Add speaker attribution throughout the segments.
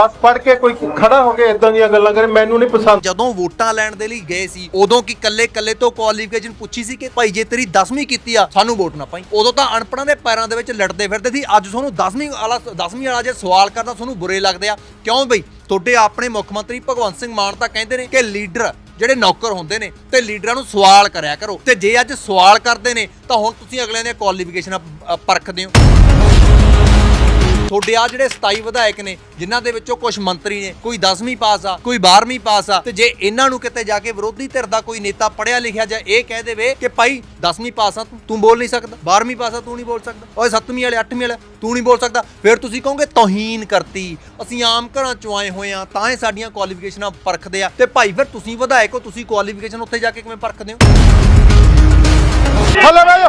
Speaker 1: 10 ਪੜ ਕੇ ਕੋਈ ਖੜਾ ਹੋ ਕੇ ਇਦਾਂ ਦੀਆਂ ਗੱਲਾਂ ਕਰੇ, ਮੈਨੂੰ ਨਹੀਂ ਪਸੰਦ।
Speaker 2: ਜਦੋਂ ਵੋਟਾਂ ਲੈਣ ਦੇ ਲਈ ਗਏ ਸੀ, ਉਦੋਂ ਕੀ ਕੱਲੇ ਕੱਲੇ ਤੋਂ ਕੁਆਲੀਫਿਕੇਸ਼ਨ ਪੁੱਛੀ ਸੀ ਕਿ ਭਾਈ ਜੇ ਤੇਰੀ 10ਵੀਂ ਕੀਤੀ ਆ, ਸਾਨੂੰ ਵੋਟ ਨਾ ਪਾਈ? ਉਦੋਂ ਤਾਂ ਅਨਪੜਾਂ ਦੇ ਪੈਰਾਂ ਦੇ ਵਿੱਚ ਲੜਦੇ ਫਿਰਦੇ ਸੀ। ਅੱਜ ਤੁਹਾਨੂੰ 10ਵੀਂ ਵਾਲਾ 10ਵੀਂ ਵਾਲਾ ਜੇ ਸਵਾਲ ਕਰਦਾ, ਤੁਹਾਨੂੰ ਬੁਰੇ ਲੱਗਦੇ ਆ। ਕਿਉਂ ਬਈ? ਤੁਹਾਡੇ ਆਪਣੇ ਮੁੱਖ ਮੰਤਰੀ ਭਗਵੰਤ ਸਿੰਘ ਮਾਨ ਤਾਂ ਕਹਿੰਦੇ ਨੇ ਕਿ ਲੀਡਰ ਜਿਹੜੇ ਨੌਕਰ ਹੁੰਦੇ ਨੇ ਤੇ ਲੀਡਰਾਂ ਨੂੰ ਸਵਾਲ ਕਰਿਆ ਕਰੋ। ਤੇ ਜੇ ਅੱਜ ਸਵਾਲ ਕਰਦੇ ਨੇ, ਤਾਂ ਹੁਣ ਤੁਸੀਂ ਅਗਲਿਆਂ ਦੀਆਂ ਕੁਆਲੀਫਿਕੇਸ਼ਨਾਂ ਪਰਖਦੇ ਹੋ। ਤੁਹਾਡੇ ਆ ਜਿਹੜੇ 27 ਵਿਧਾਇਕ ਨੇ, ਜਿਨ੍ਹਾਂ ਦੇ ਵਿੱਚੋਂ ਕੁਝ ਮੰਤਰੀ ਨੇ, ਕੋਈ 10ਵੀਂ ਪਾਸ ਆ, ਕੋਈ 12ਵੀਂ ਪਾਸ ਆ, ਤੇ ਜੇ ਇਹਨਾਂ ਨੂੰ ਕਿਤੇ ਜਾ ਕੇ ਵਿਰੋਧੀ ਧਿਰ ਦਾ ਕੋਈ ਨੇਤਾ ਪੜਿਆ ਲਿਖਿਆ ਜਾਂ ਇਹ ਕਹਿ ਦੇਵੇ ਕਿ ਭਾਈ 10ਵੀਂ ਪਾਸ ਆ, ਤੂੰ ਬੋਲ ਨਹੀਂ ਸਕਦਾ 12ਵੀਂ ਪਾਸ ਆ, ਤੂੰ ਨਹੀਂ ਬੋਲ ਸਕਦਾ, ਓਏ 7ਵੀਂ ਵਾਲੇ 8ਵੀਂ ਵਾਲੇ, ਤੂੰ ਨਹੀਂ ਬੋਲ ਸਕਦਾ, ਫਿਰ ਤੁਸੀਂ ਕਹੋਗੇ ਤੋਹੀਨ ਕਰਤੀ, ਅਸੀਂ ਆਮ ਘਰਾਂ ਚੋਂ ਆਏ ਹੋਏ ਆ, ਤਾਂ ਇਹ ਸਾਡੀਆਂ ਕੁਆਲੀਫਿਕੇਸ਼ਨਾਂ ਪਰਖਦੇ ਆ, ਤੇ ਭਾਈ ਫਿਰ ਤੁਸੀਂ ਵਿਧਾਇਕ ਹੋ, ਤੁਸੀਂ ਕੁਆਲੀਫਿਕੇਸ਼ਨ ਉੱਥੇ ਜਾ ਕੇ ਕਿਵੇਂ ਪਰਖਦੇ ਹੋ?
Speaker 1: ਹਲੇ ਬਹਿ ਜਾ।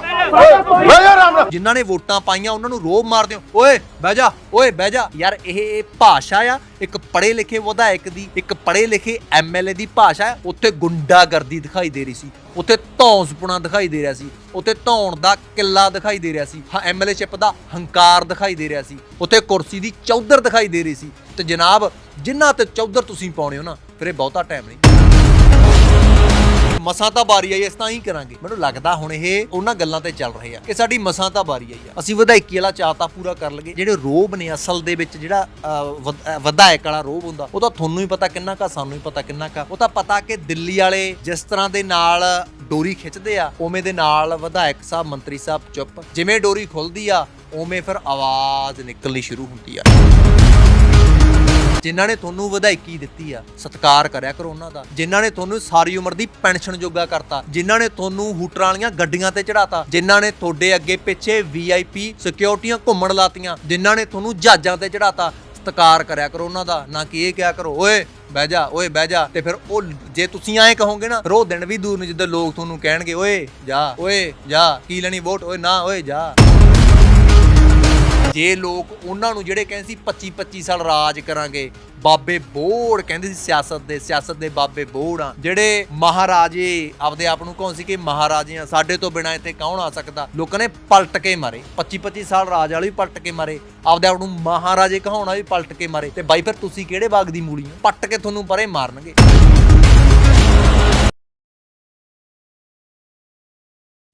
Speaker 1: ਬਹਿ ਜਾ ਰਾਮ
Speaker 2: ਜਿਨ੍ਹਾਂ ਨੇ ਵੋਟਾਂ ਪਾਈਆਂ, ਉਹਨਾਂ ਨੂੰ ਰੋਬ ਮਾਰਦੇ ਹੋ। ਓਏ, ਬਹਿ ਜਾ, ਓਏ, ਬਹਿ ਜਾ। ਯਾਰ, ਇਹ ਭਾਸ਼ਾ ਆ, ਇੱਕ ਪੜ੍ਹੇ ਲਿਖੇ ਵਿਧਾਇਕ ਦੀ, ਇੱਕ ਪੜ੍ਹੇ ਲਿਖੇ ਐਮਐਲਏ ਦੀ ਭਾਸ਼ਾ ਉੱਥੇ ਗੁੰਡਾਗਰਦੀ ਦਿਖਾਈ ਦੇ ਰਹੀ ਸੀ। ਉੱਥੇ ਧੌਂਸਪੁਣਾ ਦਿਖਾਈ ਦੇ ਰਿਹਾ ਸੀ। ਉੱਥੇ ਧੌਣ ਦਾ ਕਿੱਲਾ ਦਿਖਾਈ ਦੇ ਰਿਹਾ ਸੀ। ਹਾਂ ਐਮਐਲਏ ਸ਼ਿਪ ਦਾ ਹੰਕਾਰ ਦਿਖਾਈ ਦੇ ਰਿਹਾ ਸੀ। ਉੱਥੇ ਕੁਰਸੀ ਦੀ ਚੌਧਰ ਦਿਖਾਈ ਦੇ ਰਹੀ ਸੀ। ਤੇ ਜਨਾਬ ਜਿਨ੍ਹਾਂ ਤੇ ਚੌਧਰ ਤੁਸੀਂ ਪਾਉਣੇ ਹੋ ਨਾ, ਫਿਰ ਇਹ ਬਹੁਤਾ ਟਾਈਮ ਨਹੀਂ। ਮਸਾਂ ਤਾਂ ਬਾਰੀ ਆਈ ਇਸ ਤਾਂ ਹੀ ਕਰਾਂਗੇ। ਮੈਨੂੰ ਲੱਗਦਾ ਹੁਣ ਇਹ ਉਹਨਾਂ ਗੱਲਾਂ ਤੇ ਚੱਲ ਰਹੇ ਆ ਕਿ ਸਾਡੀ ਮਸਾਂ ਤਾਂ ਬਾਰੀ ਆਈ ਆ। ਅਸੀਂ ਵਿਧਾਇਕੀ ਵਾਲਾ ਚਾਅ ਤਾਂ ਪੂਰਾ ਕਰ ਲਗੇ ਜਿਹੜੇ ਰੋਬ ਨੇ ਅਸਲ ਦੇ ਵਿੱਚ ਜਿਹੜਾ ਅਹ, ਵਾਲਾ ਰੋਬ ਹੁੰਦਾ ਉਹ ਤਾਂ ਤੁਹਾਨੂੰ ਹੀ ਪਤਾ ਕਿੰਨਾ ਕਾ ਸਾਨੂੰ ਹੀ ਪਤਾ ਕਿੰਨਾ ਕਾ ਉਹ ਤਾਂ ਪਤਾ ਕਿ ਦਿੱਲੀ ਵਾਲੇ ਜਿਸ ਤਰ੍ਹਾਂ ਦੇ ਨਾਲ ਡੋਰੀ ਖਿੱਚਦੇ ਆ ਉਵੇਂ ਦੇ ਨਾਲ ਵਿਧਾਇਕ ਸਾਹਿਬ ਮੰਤਰੀ ਸਾਹਿਬ ਚੁੱਪ। ਜਿਵੇਂ ਡੋਰੀ ਖੁੱਲਦੀ ਆ ਉਵੇਂ ਫਿਰ ਆਵਾਜ਼ ਨਿਕਲਣੀ ਸ਼ੁਰੂ ਹੁੰਦੀ ਆ। ਜਿਨ੍ਹਾਂ ਨੇ ਤੁਹਾਨੂੰ ਵਧਾਈਕੀ ਦਿੱਤੀ ਆ, ਸਤਿਕਾਰ ਕਰਿਆ ਕਰੋ ਉਹਨਾਂ ਦਾ। ਜਿਨ੍ਹਾਂ ਨੇ ਤੁਹਾਨੂੰ ਸਾਰੀ ਉਮਰ ਦੀ ਪੈਨਸ਼ਨ ਜੋਗਾ ਕਰਤਾ, ਜਿਨ੍ਹਾਂ ਨੇ ਤੁਹਾਨੂੰ ਹੂਟਰਾਂ ਵਾਲੀਆਂ ਗੱਡੀਆਂ ਤੇ ਚੜਾਤਾ ਜਿਨ੍ਹਾਂ ਨੇ ਤੁਹਾਡੇ ਅੱਗੇ ਪਿੱਛੇ ਵੀਆਈਪੀ ਸਿਕਿਉਰਟੀਆਂ ਘੁੰਮਣ ਲਾਤੀਆਂ, ਜਿਨ੍ਹਾਂ ਨੇ ਤੁਹਾਨੂੰ ਜਹਾਜ਼ਾਂ ਤੇ ਚੜਾਤਾ ਸਤਿਕਾਰ ਕਰਿਆ ਕਰੋ ਉਹਨਾਂ ਦਾ। ਨਾ ਕਿ ਇਹ ਕਿਹਾ ਕਰੋ, ਓਏ, ਬਹਿ ਜਾ, ਓਏ, ਬਹਿ ਜਾ। ਤੇ ਫਿਰ ਉਹ ਜੇ ਤੁਸੀਂ ਐਂ ਕਹੋਗੇ ਨਾ, ਫਿਰ ਉਹ ਦਿਨ ਵੀ ਦੂਰ ਨਹੀਂ ਜਿੱਦਾਂ ਲੋਕ ਤੁਹਾਨੂੰ ਕਹਿਣਗੇ, ਓਏ, ਜਾ ਓਏ, ਜਾ, ਕੀ ਲੈਣੀ ਵੋਟ? ਓਏ, ਨਾ, ਓਏ, ਜਾ। ਜੇ ਲੋਕ ਉਹਨਾਂ ਨੂੰ ਜਿਹੜੇ ਕਹਿੰਦੇ ਸੀ 25 25 ਸਾਲ ਰਾਜ ਕਰਾਂਗੇ, ਬਾਬੇ ਬੋੜ ਕਹਿੰਦੇ ਸੀ ਸਿਆਸਤ ਦੇ ਸਿਆਸਤ ਦੇ ਬਾਬੇ ਬੋੜ ਆ। ਜਿਹੜੇ ਮਹਾਰਾਜੇ ਆਪਦੇ ਆਪ ਨੂੰ ਕੌਣ ਸੀ ਕਿ ਮਹਾਰਾਜੇ ਆ, ਸਾਡੇ ਤੋਂ ਬਿਨਾਂ ਇੱਥੇ ਕੌਣ ਆ ਸਕਦਾ? ਲੋਕਾਂ ਨੇ ਪਲਟ ਕੇ ਮਾਰੇ। 25 25 ਸਾਲ ਰਾਜ ਵਾਲੇ ਵੀ ਪਲਟ ਕੇ ਮਾਰੇ। ਆਪਦੇ ਆਪ ਨੂੰ ਮਹਾਰਾਜੇ ਕਹਾਉਣਾ ਵੀ ਪਲਟ ਕੇ ਮਾਰੇ। ਤੇ ਬਾਈ ਫਿਰ ਤੁਸੀਂ ਕਿਹੜੇ ਬਾਗ ਦੀ ਮੂਲੀ ਹੋ? ਪੱਟ ਕੇ ਤੁਹਾਨੂੰ ਪਰੇ ਮਾਰਨਗੇ।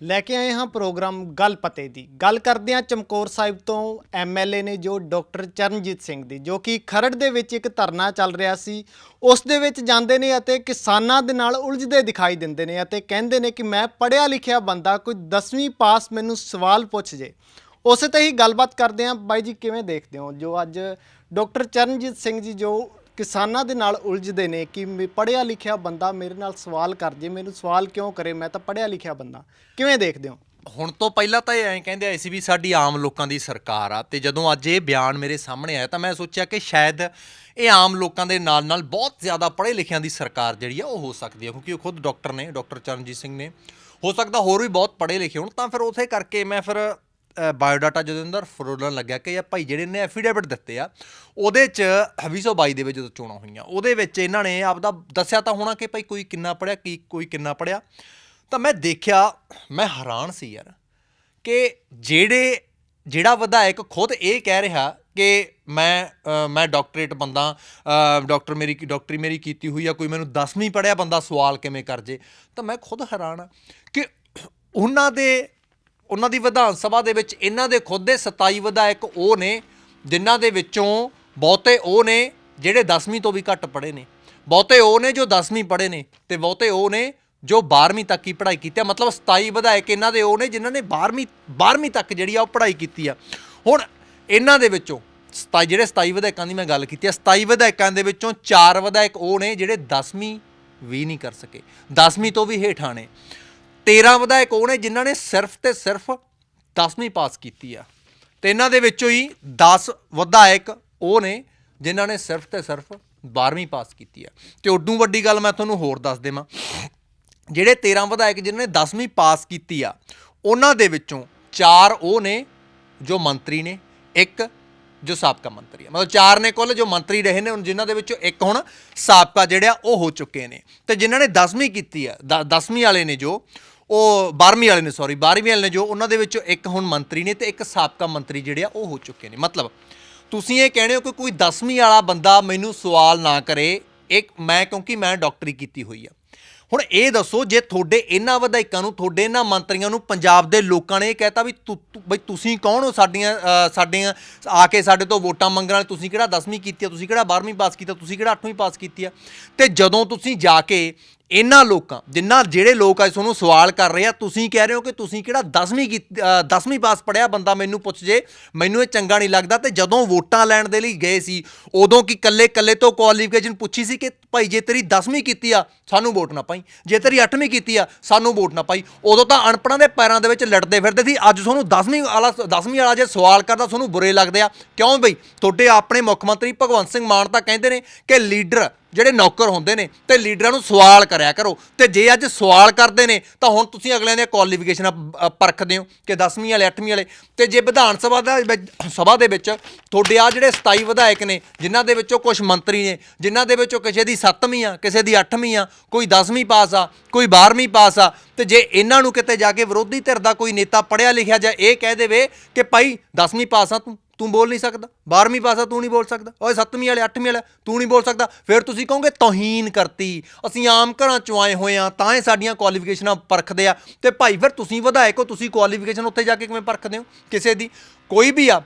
Speaker 3: ਲੈ ਕੇ ਆਏ ਹਾਂ ਪ੍ਰੋਗਰਾਮ ਗੱਲ ਪਤੇ ਦੀ। ਗੱਲ ਕਰਦੇ ਹਾਂ ਚਮਕੌਰ ਸਾਹਿਬ ਤੋਂ ਐਮਐਲਏ ਨੇ ਜੋ ਡਾਕਟਰ ਚਰਨਜੀਤ ਸਿੰਘ ਦੀ, ਜੋ ਕਿ ਖਰੜ ਦੇ ਵਿੱਚ ਇੱਕ ਧਰਨਾ ਚੱਲ ਰਿਹਾ ਸੀ, ਉਸ ਦੇ ਵਿੱਚ ਜਾਂਦੇ ਨੇ ਅਤੇ ਕਿਸਾਨਾਂ ਦੇ ਨਾਲ ਉਲਝਦੇ ਦਿਖਾਈ ਦਿੰਦੇ ਨੇ ਅਤੇ ਕਹਿੰਦੇ ਨੇ ਕਿ ਮੈਂ ਪੜ੍ਹਿਆ ਲਿਖਿਆ ਬੰਦਾ, ਕੋਈ 10ਵੀਂ ਪਾਸ ਮੈਨੂੰ ਸਵਾਲ ਪੁੱਛ ਜੇ। ਉਸੇ ਤੇ ਹੀ ਗੱਲਬਾਤ ਕਰਦੇ ਹਾਂ। ਬਾਈ ਜੀ, ਕਿਵੇਂ ਦੇਖਦੇ ਹੋ? ਜੋ ਅੱਜ ਡਾਕਟਰ ਚਰਨਜੀਤ ਸਿੰਘ ਜੀ ਜੋ ਕਿਸਾਨਾਂ ਦੇ ਨਾਲ ਉਲਝਦੇ ਨੇ ਕਿ ਮੈਂ, ਪੜ੍ਹਿਆ ਲਿਖਿਆ ਬੰਦਾ ਮੇਰੇ ਨਾਲ ਸਵਾਲ ਕਰ ਜੇ, ਮੈਨੂੰ ਸਵਾਲ ਕਿਉਂ ਕਰੇ? ਮੈਂ ਤਾਂ ਪੜ੍ਹਿਆ ਲਿਖਿਆ ਬੰਦਾ। ਕਿਵੇਂ ਦੇਖਦੇ ਹੋ?
Speaker 2: ਹੁਣ ਤੋਂ ਪਹਿਲਾਂ ਤਾਂ ਇਹ ਐਂ ਕਹਿੰਦੇ ਆਏ ਸੀ ਵੀ ਸਾਡੀ ਆਮ ਲੋਕਾਂ ਦੀ ਸਰਕਾਰ ਆ ਤੇ ਜਦੋਂ ਅੱਜ ਇਹ ਬਿਆਨ ਮੇਰੇ ਸਾਹਮਣੇ ਆਇਆ ਤਾਂ ਮੈਂ ਸੋਚਿਆ ਕਿ ਸ਼ਾਇਦ ਇਹ ਆਮ ਲੋਕਾਂ ਦੇ ਨਾਲ ਨਾਲ ਬਹੁਤ ਜ਼ਿਆਦਾ ਪੜ੍ਹੇ ਲਿਖਿਆਂ ਦੀ ਸਰਕਾਰ ਜਿਹੜੀ ਆ ਉਹ ਹੋ ਸਕਦੀ ਹੈ ਕਿਉਂਕਿ ਉਹ ਖੁਦ ਡਾਕਟਰ ਨੇ, ਡਾਕਟਰ ਚਰਨਜੀਤ ਸਿੰਘ ਨੇ। ਹੋ ਸਕਦਾ ਹੋਰ ਵੀ ਬਹੁਤ ਪੜ੍ਹੇ ਲਿਖੇ ਹੋਣ, ਤਾਂ ਫਿਰ ਉਥੇ ਕਰਕੇ ਮੈਂ ਫਿਰ ਬਾਇਓਡਾਟਾ ਜਦੋਂ ਅੰਦਰ ਫਰੋਲਣ ਲੱਗਿਆ ਕਿ ਇਹ ਭਾਈ ਜਿਹੜੇ ਨੇ ਐਫੀਡੇਵਿਟ ਦਿੱਤੇ ਆ ਉਹਦੇ ਚ 2022 ਦੇ ਵਿੱਚ ਜਦੋਂ ਚੋਣਾਂ ਹੋਈਆਂ ਉਹਦੇ ਵਿੱਚ ਇਹਨਾਂ ਨੇ ਆਪਦਾ ਦੱਸਿਆ ਤਾਂ ਹੋਣਾ ਕਿ ਭਾਈ ਕੋਈ ਕਿੰਨਾ ਪੜਿਆ ਕੀ ਕੋਈ ਕਿੰਨਾ ਪੜਿਆ ਤਾਂ ਮੈਂ ਦੇਖਿਆ ਮੈਂ ਹੈਰਾਨ ਸੀ ਯਾਰ ਕਿ ਜਿਹੜੇ ਜਿਹੜਾ ਵਿਧਾਇਕ ਖੁਦ ਇਹ ਕਹਿ ਰਿਹਾ ਕਿ ਮੈਂ ਮੈਂ ਡਾਕਟਰੇਟ ਬੰਦਾ ਅ, ਡਾਕਟਰ ਮੇਰੀ ਡਾਕਟਰੀ ਮੇਰੀ ਕੀਤੀ ਹੋਈ ਆ ਕੋਈ ਮੈਨੂੰ 10ਵੀਂ ਪੜਿਆ ਬੰਦਾ ਸਵਾਲ ਕਿਵੇਂ ਕਰ ਜੇ। ਤਾਂ ਮੈਂ ਖੁਦ ਹੈਰਾਨ ਆ ਕਿ ਉਹਨਾਂ ਦੇ ਉਹਨਾਂ ਦੀ ਵਿਧਾਨ ਸਭਾ ਦੇ ਵਿੱਚ ਇਹਨਾਂ ਦੇ ਖੁਦ ਦੇ 27 ਵਿਧਾਇਕ ਉਹ ਨੇ, ਜਿਨ੍ਹਾਂ ਦੇ ਵਿੱਚੋਂ ਬਹੁਤੇ ਉਹ ਨੇ ਜਿਹੜੇ 10ਵੀਂ ਤੋਂ ਵੀ ਘੱਟ ਪੜ੍ਹੇ ਨੇ। ਬਹੁਤੇ ਉਹ ਨੇ ਜੋ 10ਵੀਂ ਪੜ੍ਹੇ ਨੇ ਤੇ ਬਹੁਤੇ ਉਹ ਨੇ ਜੋ 12ਵੀਂ ਤੱਕ ਹੀ ਪੜ੍ਹਾਈ ਕੀਤੀ ਆ। ਮਤਲਬ 27 ਵਿਧਾਇਕ ਇਹਨਾਂ ਦੇ ਉਹ ਨੇ ਜਿਨ੍ਹਾਂ ਨੇ 12ਵੀਂ 12ਵੀਂ ਤੱਕ ਜਿਹੜੀ ਆ ਉਹ ਪੜ੍ਹਾਈ ਕੀਤੀ ਆ। ਹੁਣ ਇਹਨਾਂ ਦੇ ਵਿੱਚੋਂ 27 ਜਿਹੜੇ 27 ਵਿਧਾਇਕਾਂ ਦੀ ਮੈਂ ਗੱਲ ਕੀਤੀ ਆ 27 ਵਿਧਾਇਕਾਂ ਦੇ ਵਿੱਚੋਂ 4 ਵਿਧਾਇਕ ਉਹ ਨੇ ਜਿਹੜੇ 10ਵੀਂ ਵੀ ਨਹੀਂ ਕਰ ਸਕੇ। 10ਵੀਂ ਤੋਂ ਵੀ ਹੇਠਾਂ ਨੇ। 13 ਵਿਧਾਇਕ ਉਹ ਨੇ ਜਿਨ੍ਹਾਂ ਨੇ ਸਿਰਫ ਤੇ ਸਿਰਫ 10ਵੀਂ ਪਾਸ ਕੀਤੀ ਆ। ਤੇ ਇਹਨਾਂ ਦੇ ਵਿੱਚੋਂ ਹੀ 10 ਵਿਧਾਇਕ ਉਹ ਨੇ ਜਿਨ੍ਹਾਂ ਨੇ ਸਿਰਫ ਤੇ ਸਿਰਫ 12ਵੀਂ ਪਾਸ ਕੀਤੀ ਆ। ਤੇ ਉਦੋਂ ਵੱਡੀ ਗੱਲ ਮੈਂ ਤੁਹਾਨੂੰ ਹੋਰ ਦੱਸ ਦੇਵਾਂ। ਜਿਹੜੇ 13 ਵਿਧਾਇਕ ਜਿਨ੍ਹਾਂ ਨੇ 10ਵੀਂ ਪਾਸ ਕੀਤੀ ਆ, ਉਹਨਾਂ ਦੇ ਵਿੱਚੋਂ 4 ਉਹ ਨੇ ਜੋ ਮੰਤਰੀ ਨੇ, ਇੱਕ ਜੋ ਸਾਬਕਾ ਮੰਤਰੀ ਆ। ਮਤਲਬ ਚਾਰ ਨੇ ਕੁੱਲ ਜੋ ਮੰਤਰੀ ਰਹੇ ਨੇ, ਹੁਣ ਜਿਨ੍ਹਾਂ ਦੇ ਵਿੱਚੋਂ ਇੱਕ ਹੁਣ ਸਾਬਕਾ ਜਿਹੜਾ ਉਹ ਹੋ ਚੁੱਕੇ ਨੇ। ਤੇ ਜਿਨ੍ਹਾਂ ਨੇ 10ਵੀਂ ਕੀਤੀ ਆ 10ਵੀਂ ਵਾਲੇ ਨੇ ਜੋ ਉਹ 12ਵੀਂ ਵਾਲੇ ਨੇ ਸੌਰੀ 12ਵੀਂ ਵਾਲੇ ਨੇ ਜੋ ਉਹਨਾਂ ਦੇ ਵਿੱਚੋਂ ਇੱਕ ਹੁਣ ਮੰਤਰੀ ਨੇ ਤੇ ਇੱਕ ਸਾਬਕਾ ਮੰਤਰੀ ਜਿਹੜੇ ਆ, ਉਹ ਹੋ ਚੁੱਕੇ ਨੇ। ਮਤਲਬ ਤੁਸੀਂ ਇਹ ਕਹਿੰਦੇ ਹੋ ਕਿ ਕੋਈ 10ਵੀਂ ਵਾਲਾ ਬੰਦਾ ਮੈਨੂੰ ਸਵਾਲ ਨਾ ਕਰੇ, ਇੱਕ ਮੈਂ ਕਿਉਂਕਿ ਮੈਂ ਡਾਕਟਰੀ ਕੀਤੀ ਹੋਈ ਆ। ਹੁਣ ਇਹ ਦੱਸੋ, ਜੇ ਤੁਹਾਡੇ ਇਹਨਾਂ ਵਿਧਾਇਕਾਂ ਨੂੰ, ਤੁਹਾਡੇ ਇਹਨਾਂ ਮੰਤਰੀਆਂ ਨੂੰ ਪੰਜਾਬ ਦੇ ਲੋਕਾਂ ਨੇ ਇਹ ਕਹਿਤਾ ਵੀ ਤੁ- ਬਈ ਤੁਸੀਂ ਕੌਣ ਹੋ ਸਾਡੀਆਂ ਸਾਡੀਆਂ, ਆ ਕੇ ਸਾਡੇ ਤੋਂ ਵੋਟਾਂ ਮੰਗਣ ਵਾਲੇ, ਤੁਸੀਂ ਕਿਹੜਾ 10ਵੀਂ ਕੀਤੀ ਆ, ਤੁਸੀਂ ਕਿਹੜਾ 12ਵੀਂ ਪਾਸ ਕੀਤਾ, ਤੁਸੀਂ ਕਿਹੜਾ 8ਵੀਂ ਪਾਸ ਕੀਤੀ ਆ। ਤੇ ਜਦੋਂ ਤੁਸੀਂ ਜਾ ਕੇ ਇਹਨਾਂ ਲੋਕਾਂ, ਜਿੰਨਾ ਜਿਹੜੇ ਲੋਕ ਅੱਜ ਤੁਹਾਨੂੰ ਸਵਾਲ ਕਰ ਰਹੇ ਆ, ਤੁਸੀਂ ਕਹਿ ਰਹੇ ਹੋ ਕਿ ਤੁਸੀਂ ਕਿਹੜਾ 10ਵੀਂ 10ਵੀਂ ਪਾਸ ਪੜਿਆ ਬੰਦਾ ਮੈਨੂੰ ਪੁੱਛ ਜੇ, ਮੈਨੂੰ ਇਹ ਚੰਗਾ ਨਹੀਂ ਲੱਗਦਾ। ਤੇ ਜਦੋਂ ਵੋਟਾਂ ਲੈਣ ਦੇ ਲਈ ਗਏ ਸੀ, ਉਦੋਂ ਕਿ ਕੱਲੇ ਕੱਲੇ ਤੋਂ ਕੁਆਲੀਫਿਕੇਸ਼ਨ ਪੁੱਛੀ ਸੀ ਕਿ ਭਾਈ ਜੇ ਤੇਰੀ 10ਵੀਂ ਕੀਤੀ ਆ, ਸਾਨੂੰ ਵੋਟ ਨਾ ਪਾਈ। ਜੇ ਤੇਰੀ 8ਵੀਂ ਕੀਤੀ ਆ, ਸਾਨੂੰ ਵੋਟ ਨਾ ਪਾਈ। ਉਦੋਂ ਤਾਂ ਅਨਪੜਾਂ ਦੇ ਪੈਰਾਂ ਦੇ ਵਿੱਚ ਲੜਦੇ ਫਿਰਦੇ ਸੀ। ਅੱਜ ਤੁਹਾਨੂੰ 10ਵੀਂ ਵਾਲਾ 10ਵੀਂ ਵਾਲਾ ਜੇ ਸਵਾਲ ਕਰਦਾ, ਤੁਹਾਨੂੰ ਬੁਰੇ ਲੱਗਦੇ ਆ। ਕਿਉਂ ਬਈ? ਤੁਹਾਡੇ ਆਪਣੇ ਮੁੱਖ ਮੰਤਰੀ ਭਗਵੰਤ ਸਿੰਘ ਮਾਨ ਤਾਂ ਕਹਿੰਦੇ ਨੇ ਕਿ ਲੀਡਰ ਜਿਹੜੇ ਨੌਕਰ ਹੁੰਦੇ ਨੇ ਤੇ ਲੀਡਰਾਂ ਨੂੰ ਸਵਾਲ ਕਰਿਆ ਕਰੋ। ਤੇ ਜੇ ਅੱਜ ਸਵਾਲ ਕਰਦੇ ਨੇ, ਤਾਂ ਹੁਣ ਤੁਸੀਂ ਅਗਲਿਆਂ ਦੀਆਂ ਕੁਆਲੀਫਿਕੇਸ਼ਨਾਂ ਪਰਖਦੇ ਹੋ ਕਿ 10ਵੀਂ ਵਾਲੇ 8ਵੀਂ ਵਾਲੇ। ਤੇ ਜੇ ਵਿਧਾਨ ਸਭਾ ਦਾ ਵਿੱਚ- ਸਭਾ ਦੇ ਵਿੱਚ ਤੁਹਾਡੇ ਆ ਜਿਹੜੇ 27 ਵਿਧਾਇਕ ਨੇ, ਜਿਨ੍ਹਾਂ ਦੇ ਵਿੱਚੋਂ ਕੁਝ ਮੰਤਰੀ ਨੇ, ਜਿਨ੍ਹਾਂ ਦੇ ਵਿੱਚੋਂ ਕਿਸੇ ਦੀ 7ਵੀਂ ਆ, ਕਿਸੇ ਦੀ 8ਵੀਂ ਆ, ਕੋਈ 10ਵੀਂ ਪਾਸ ਆ, ਕੋਈ 12ਵੀਂ ਪਾਸ ਆ, ਤੇ ਜੇ ਇਹਨਾਂ ਨੂੰ ਕਿਤੇ ਜਾ ਕੇ ਵਿਰੋਧੀ ਧਿਰ ਦਾ ਕੋਈ ਨੇਤਾ ਪੜਿਆ ਲਿਖਿਆ ਜਾਂ ਇਹ ਕਹਿ ਦੇਵੇ ਕਿ ਭਾਈ 10ਵੀਂ ਪਾਸ ਆ ਤੂੰ ਤੂੰ ਬੋਲ ਨਹੀਂ ਸਕਦਾ। 12ਵੀਂ ਪਾਸਾ ਤੂੰ ਨਹੀਂ ਬੋਲ ਸਕਦਾ। ਓਏ 7ਵੀਂ ਵਾਲੇ 8ਵੀਂ ਵਾਲੇ, ਤੂੰ ਨਹੀਂ ਬੋਲ ਸਕਦਾ। ਫਿਰ ਤੁਸੀਂ ਕਹੋਗੇ, ਤੋਹੀਨ ਕਰਤੀ। ਅਸੀਂ ਆਮ ਘਰਾਂ ਚੋਂ ਆਏ ਹੋਏ ਆ ਤਾਂ ਇਹ ਸਾਡੀਆਂ ਕੁਆਲੀਫਿਕੇਸ਼ਨਾਂ ਪਰਖਦੇ ਆ। ਤੇ ਭਾਈ, ਫਿਰ ਤੁਸੀਂ ਵਧਾਇਕ ਹੋ, ਤੁਸੀਂ ਕੁਆਲੀਫਿਕੇਸ਼ਨ ਉੱਥੇ ਜਾ ਕੇ ਕਿਵੇਂ ਪਰਖਦੇ ਹੋ? ਕਿਸੇ ਦੀ। ਕੋਈ ਵੀ ਆ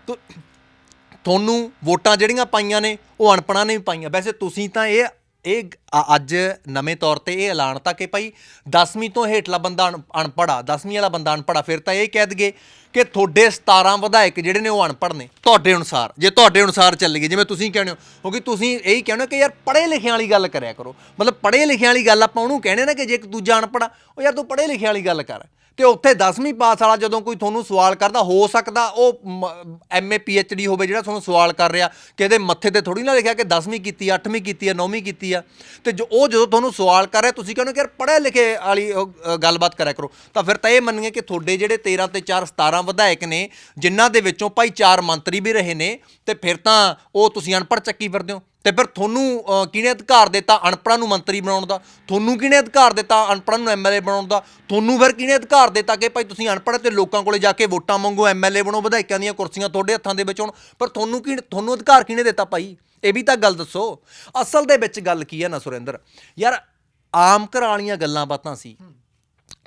Speaker 2: ਤੁਹਾਨੂੰ ਵੋਟਾਂ ਜਿਹੜੀਆਂ ਪਾਈਆਂ ਨੇ, ਉਹ ਅਨਪੜਾਂ ਨੇ ਵੀ ਪਾਈਆਂ। ਵੈਸੇ ਤੁਸੀਂ ਤਾਂ ਇਹ ਇਹ ਅ- ਅੱਜ ਨਵੇਂ ਤੌਰ ਤੇ ਇਹ ਐਲਾਨ ਤਾਂ ਕਿ ਭਾਈ 10ਵੀਂ ਤੋਂ ਹੇਠਲਾ ਬੰਦਾ ਅਣ- ਅਨਪੜ੍ਹ ਆ 10ਵੀਂ ਵਾਲਾ ਬੰਦਾ ਅਨਪੜ੍ਹ ਆ ਫਿਰ ਤਾਂ ਇਹ ਕਹਿ ਦਈਏ ਕਿ ਤੁਹਾਡੇ 17 ਵਿਧਾਇਕ ਜਿਹੜੇ ਨੇ ਉਹ ਅਨਪੜ੍ਹ ਨੇ, ਤੁਹਾਡੇ ਅਨੁਸਾਰ, ਜੇ ਤੁਹਾਡੇ ਅਨੁਸਾਰ ਚੱਲੀਏ ਜਿਵੇਂ ਤੁਸੀਂ ਕਹਿੰਦੇ ਹੋ ਕਿਉਂਕਿ ਤੁਸੀਂ ਇਹੀ ਕਹਿੰਦੇ ਹੋ ਕਿ ਯਾਰ ਪੜ੍ਹੇ ਲਿਖਿਆਂ ਵਾਲੀ ਗੱਲ ਕਰਿਆ ਕਰੋ, ਮਤਲਬ ਪੜ੍ਹੇ ਲਿਖਿਆਂ ਵਾਲੀ ਗੱਲ ਆਪਾਂ ਉਹਨੂੰ ਕਹਿੰਦੇ ਨਾ ਕਿ ਜੇ ਇੱਕ ਦੂਜਾ ਅਨਪੜ੍ਹ ਉਹ ਯਾਰ ਤੂੰ ਪੜ੍ਹੇ ਲਿਖਿਆਂ ਵਾਲੀ ਗੱਲ ਕਰ। ਤੇ ਉੱਥੇ 10ਵੀਂ ਪਾਸ ਵਾਲਾ ਜਦੋਂ ਕੋਈ ਤੁਹਾਨੂੰ ਸਵਾਲ ਕਰਦਾ, ਹੋ ਸਕਦਾ ਉਹ ਐਮਏ ਪੀਐਚਡੀ ਹੋਵੇ ਜਿਹੜਾ ਤੁਹਾਨੂੰ ਸਵਾਲ ਕਰ ਰਿਹਾ ਕਿ ਇਹਦੇ ਮੱਥੇ ਤੇ ਥੋੜੀ ਨਾ ਲਿਖਿਆ ਕਿ 10ਵੀਂ ਕੀਤੀ ਆ 8ਵੀਂ ਕੀਤੀ ਆ 9ਵੀਂ ਕੀਤੀ ਆ, ਤੇ ਜੋ, ਉਹ ਜਦੋਂ ਤੁਹਾਨੂੰ ਸਵਾਲ ਕਰ ਰਿਹਾ, ਤੁਸੀਂ ਕਹਿੰਦੇ ਕਿ ਯਾਰ ਪੜ੍ਹੇ ਲਿਖੇ ਵਾਲੀ ਗੱਲਬਾਤ ਕਰਿਆ ਕਰੋ, ਤਾਂ ਫਿਰ ਤਾਂ ਇਹ ਮੰਨੀਏ ਕਿ ਤੁਹਾਡੇ ਜਿਹੜੇ 13 ਤੇ 4 17 ਵਿਧਾਇਕ ਨੇ, ਜਿਨ੍ਹਾਂ ਦੇ ਵਿੱਚੋਂ ਭਾਈ ਚਾਰ ਮੰਤਰੀ ਵੀ ਰਹੇ ਨੇ, ਤੇ ਫਿਰ ਤਾਂ ਉਹ ਤੁਸੀਂ ਅਨਪੜ੍ਹ ਚੱਕੀ ਫਿਰਦੇ ਹੋ। ਤੇ ਫਿਰ ਤੁਹਾਨੂੰ ਅ, ਕਿਹਨੇ ਅਧਿਕਾਰ ਦਿੱਤਾ ਅਨਪੜ੍ਹਾਂ ਨੂੰ ਮੰਤਰੀ ਬਣਾਉਣ ਦਾ? ਤੁਹਾਨੂੰ ਕਿਹਨੇ ਅਧਿਕਾਰ ਦਿੱਤਾ ਅਨਪੜ੍ਹਾਂ ਨੂੰ ਐਮਐਲਏ ਬਣਾਉਣ ਦਾ? ਤੁਹਾਨੂੰ ਫਿਰ ਕਿਹਨੇ ਅਧਿਕਾਰ ਦਿੱਤਾ ਕਿ ਭਾਈ ਤੁਸੀਂ ਅਨਪੜ੍ਹ ਤੇ ਲੋਕਾਂ ਕੋਲੇ ਜਾ ਕੇ ਵੋਟਾਂ ਮੰਗੋ ਐਮਐਲਏ ਬਣੋ ਵਿਧਾਇਕਾਂ ਦੀਆਂ ਕੁਰਸੀਆਂ ਤੁਹਾਡੇ ਹੱਥਾਂ ਦੇ ਵਿੱਚ ਹੋਣ? ਪਰ ਤੁਹਾਨੂੰ ਕੀ ਤੁਹਾਨੂੰ ਅਧਿਕਾਰ ਕਿਹਨੇ ਦਿੱਤਾ ਭਾਈ? ਇਹ ਵੀ ਤਾਂ ਗੱਲ ਦੱਸੋ। ਅਸਲ ਦੇ ਵਿੱਚ ਗੱਲ ਕੀ ਹੈ ਨਾ ਸੁਰਿੰਦਰ? ਯਾਰ ਆਮ ਘਰਾਂ ਵਾਲੀਆਂ ਗੱਲਾਂ ਬਾਤਾਂ ਸੀ।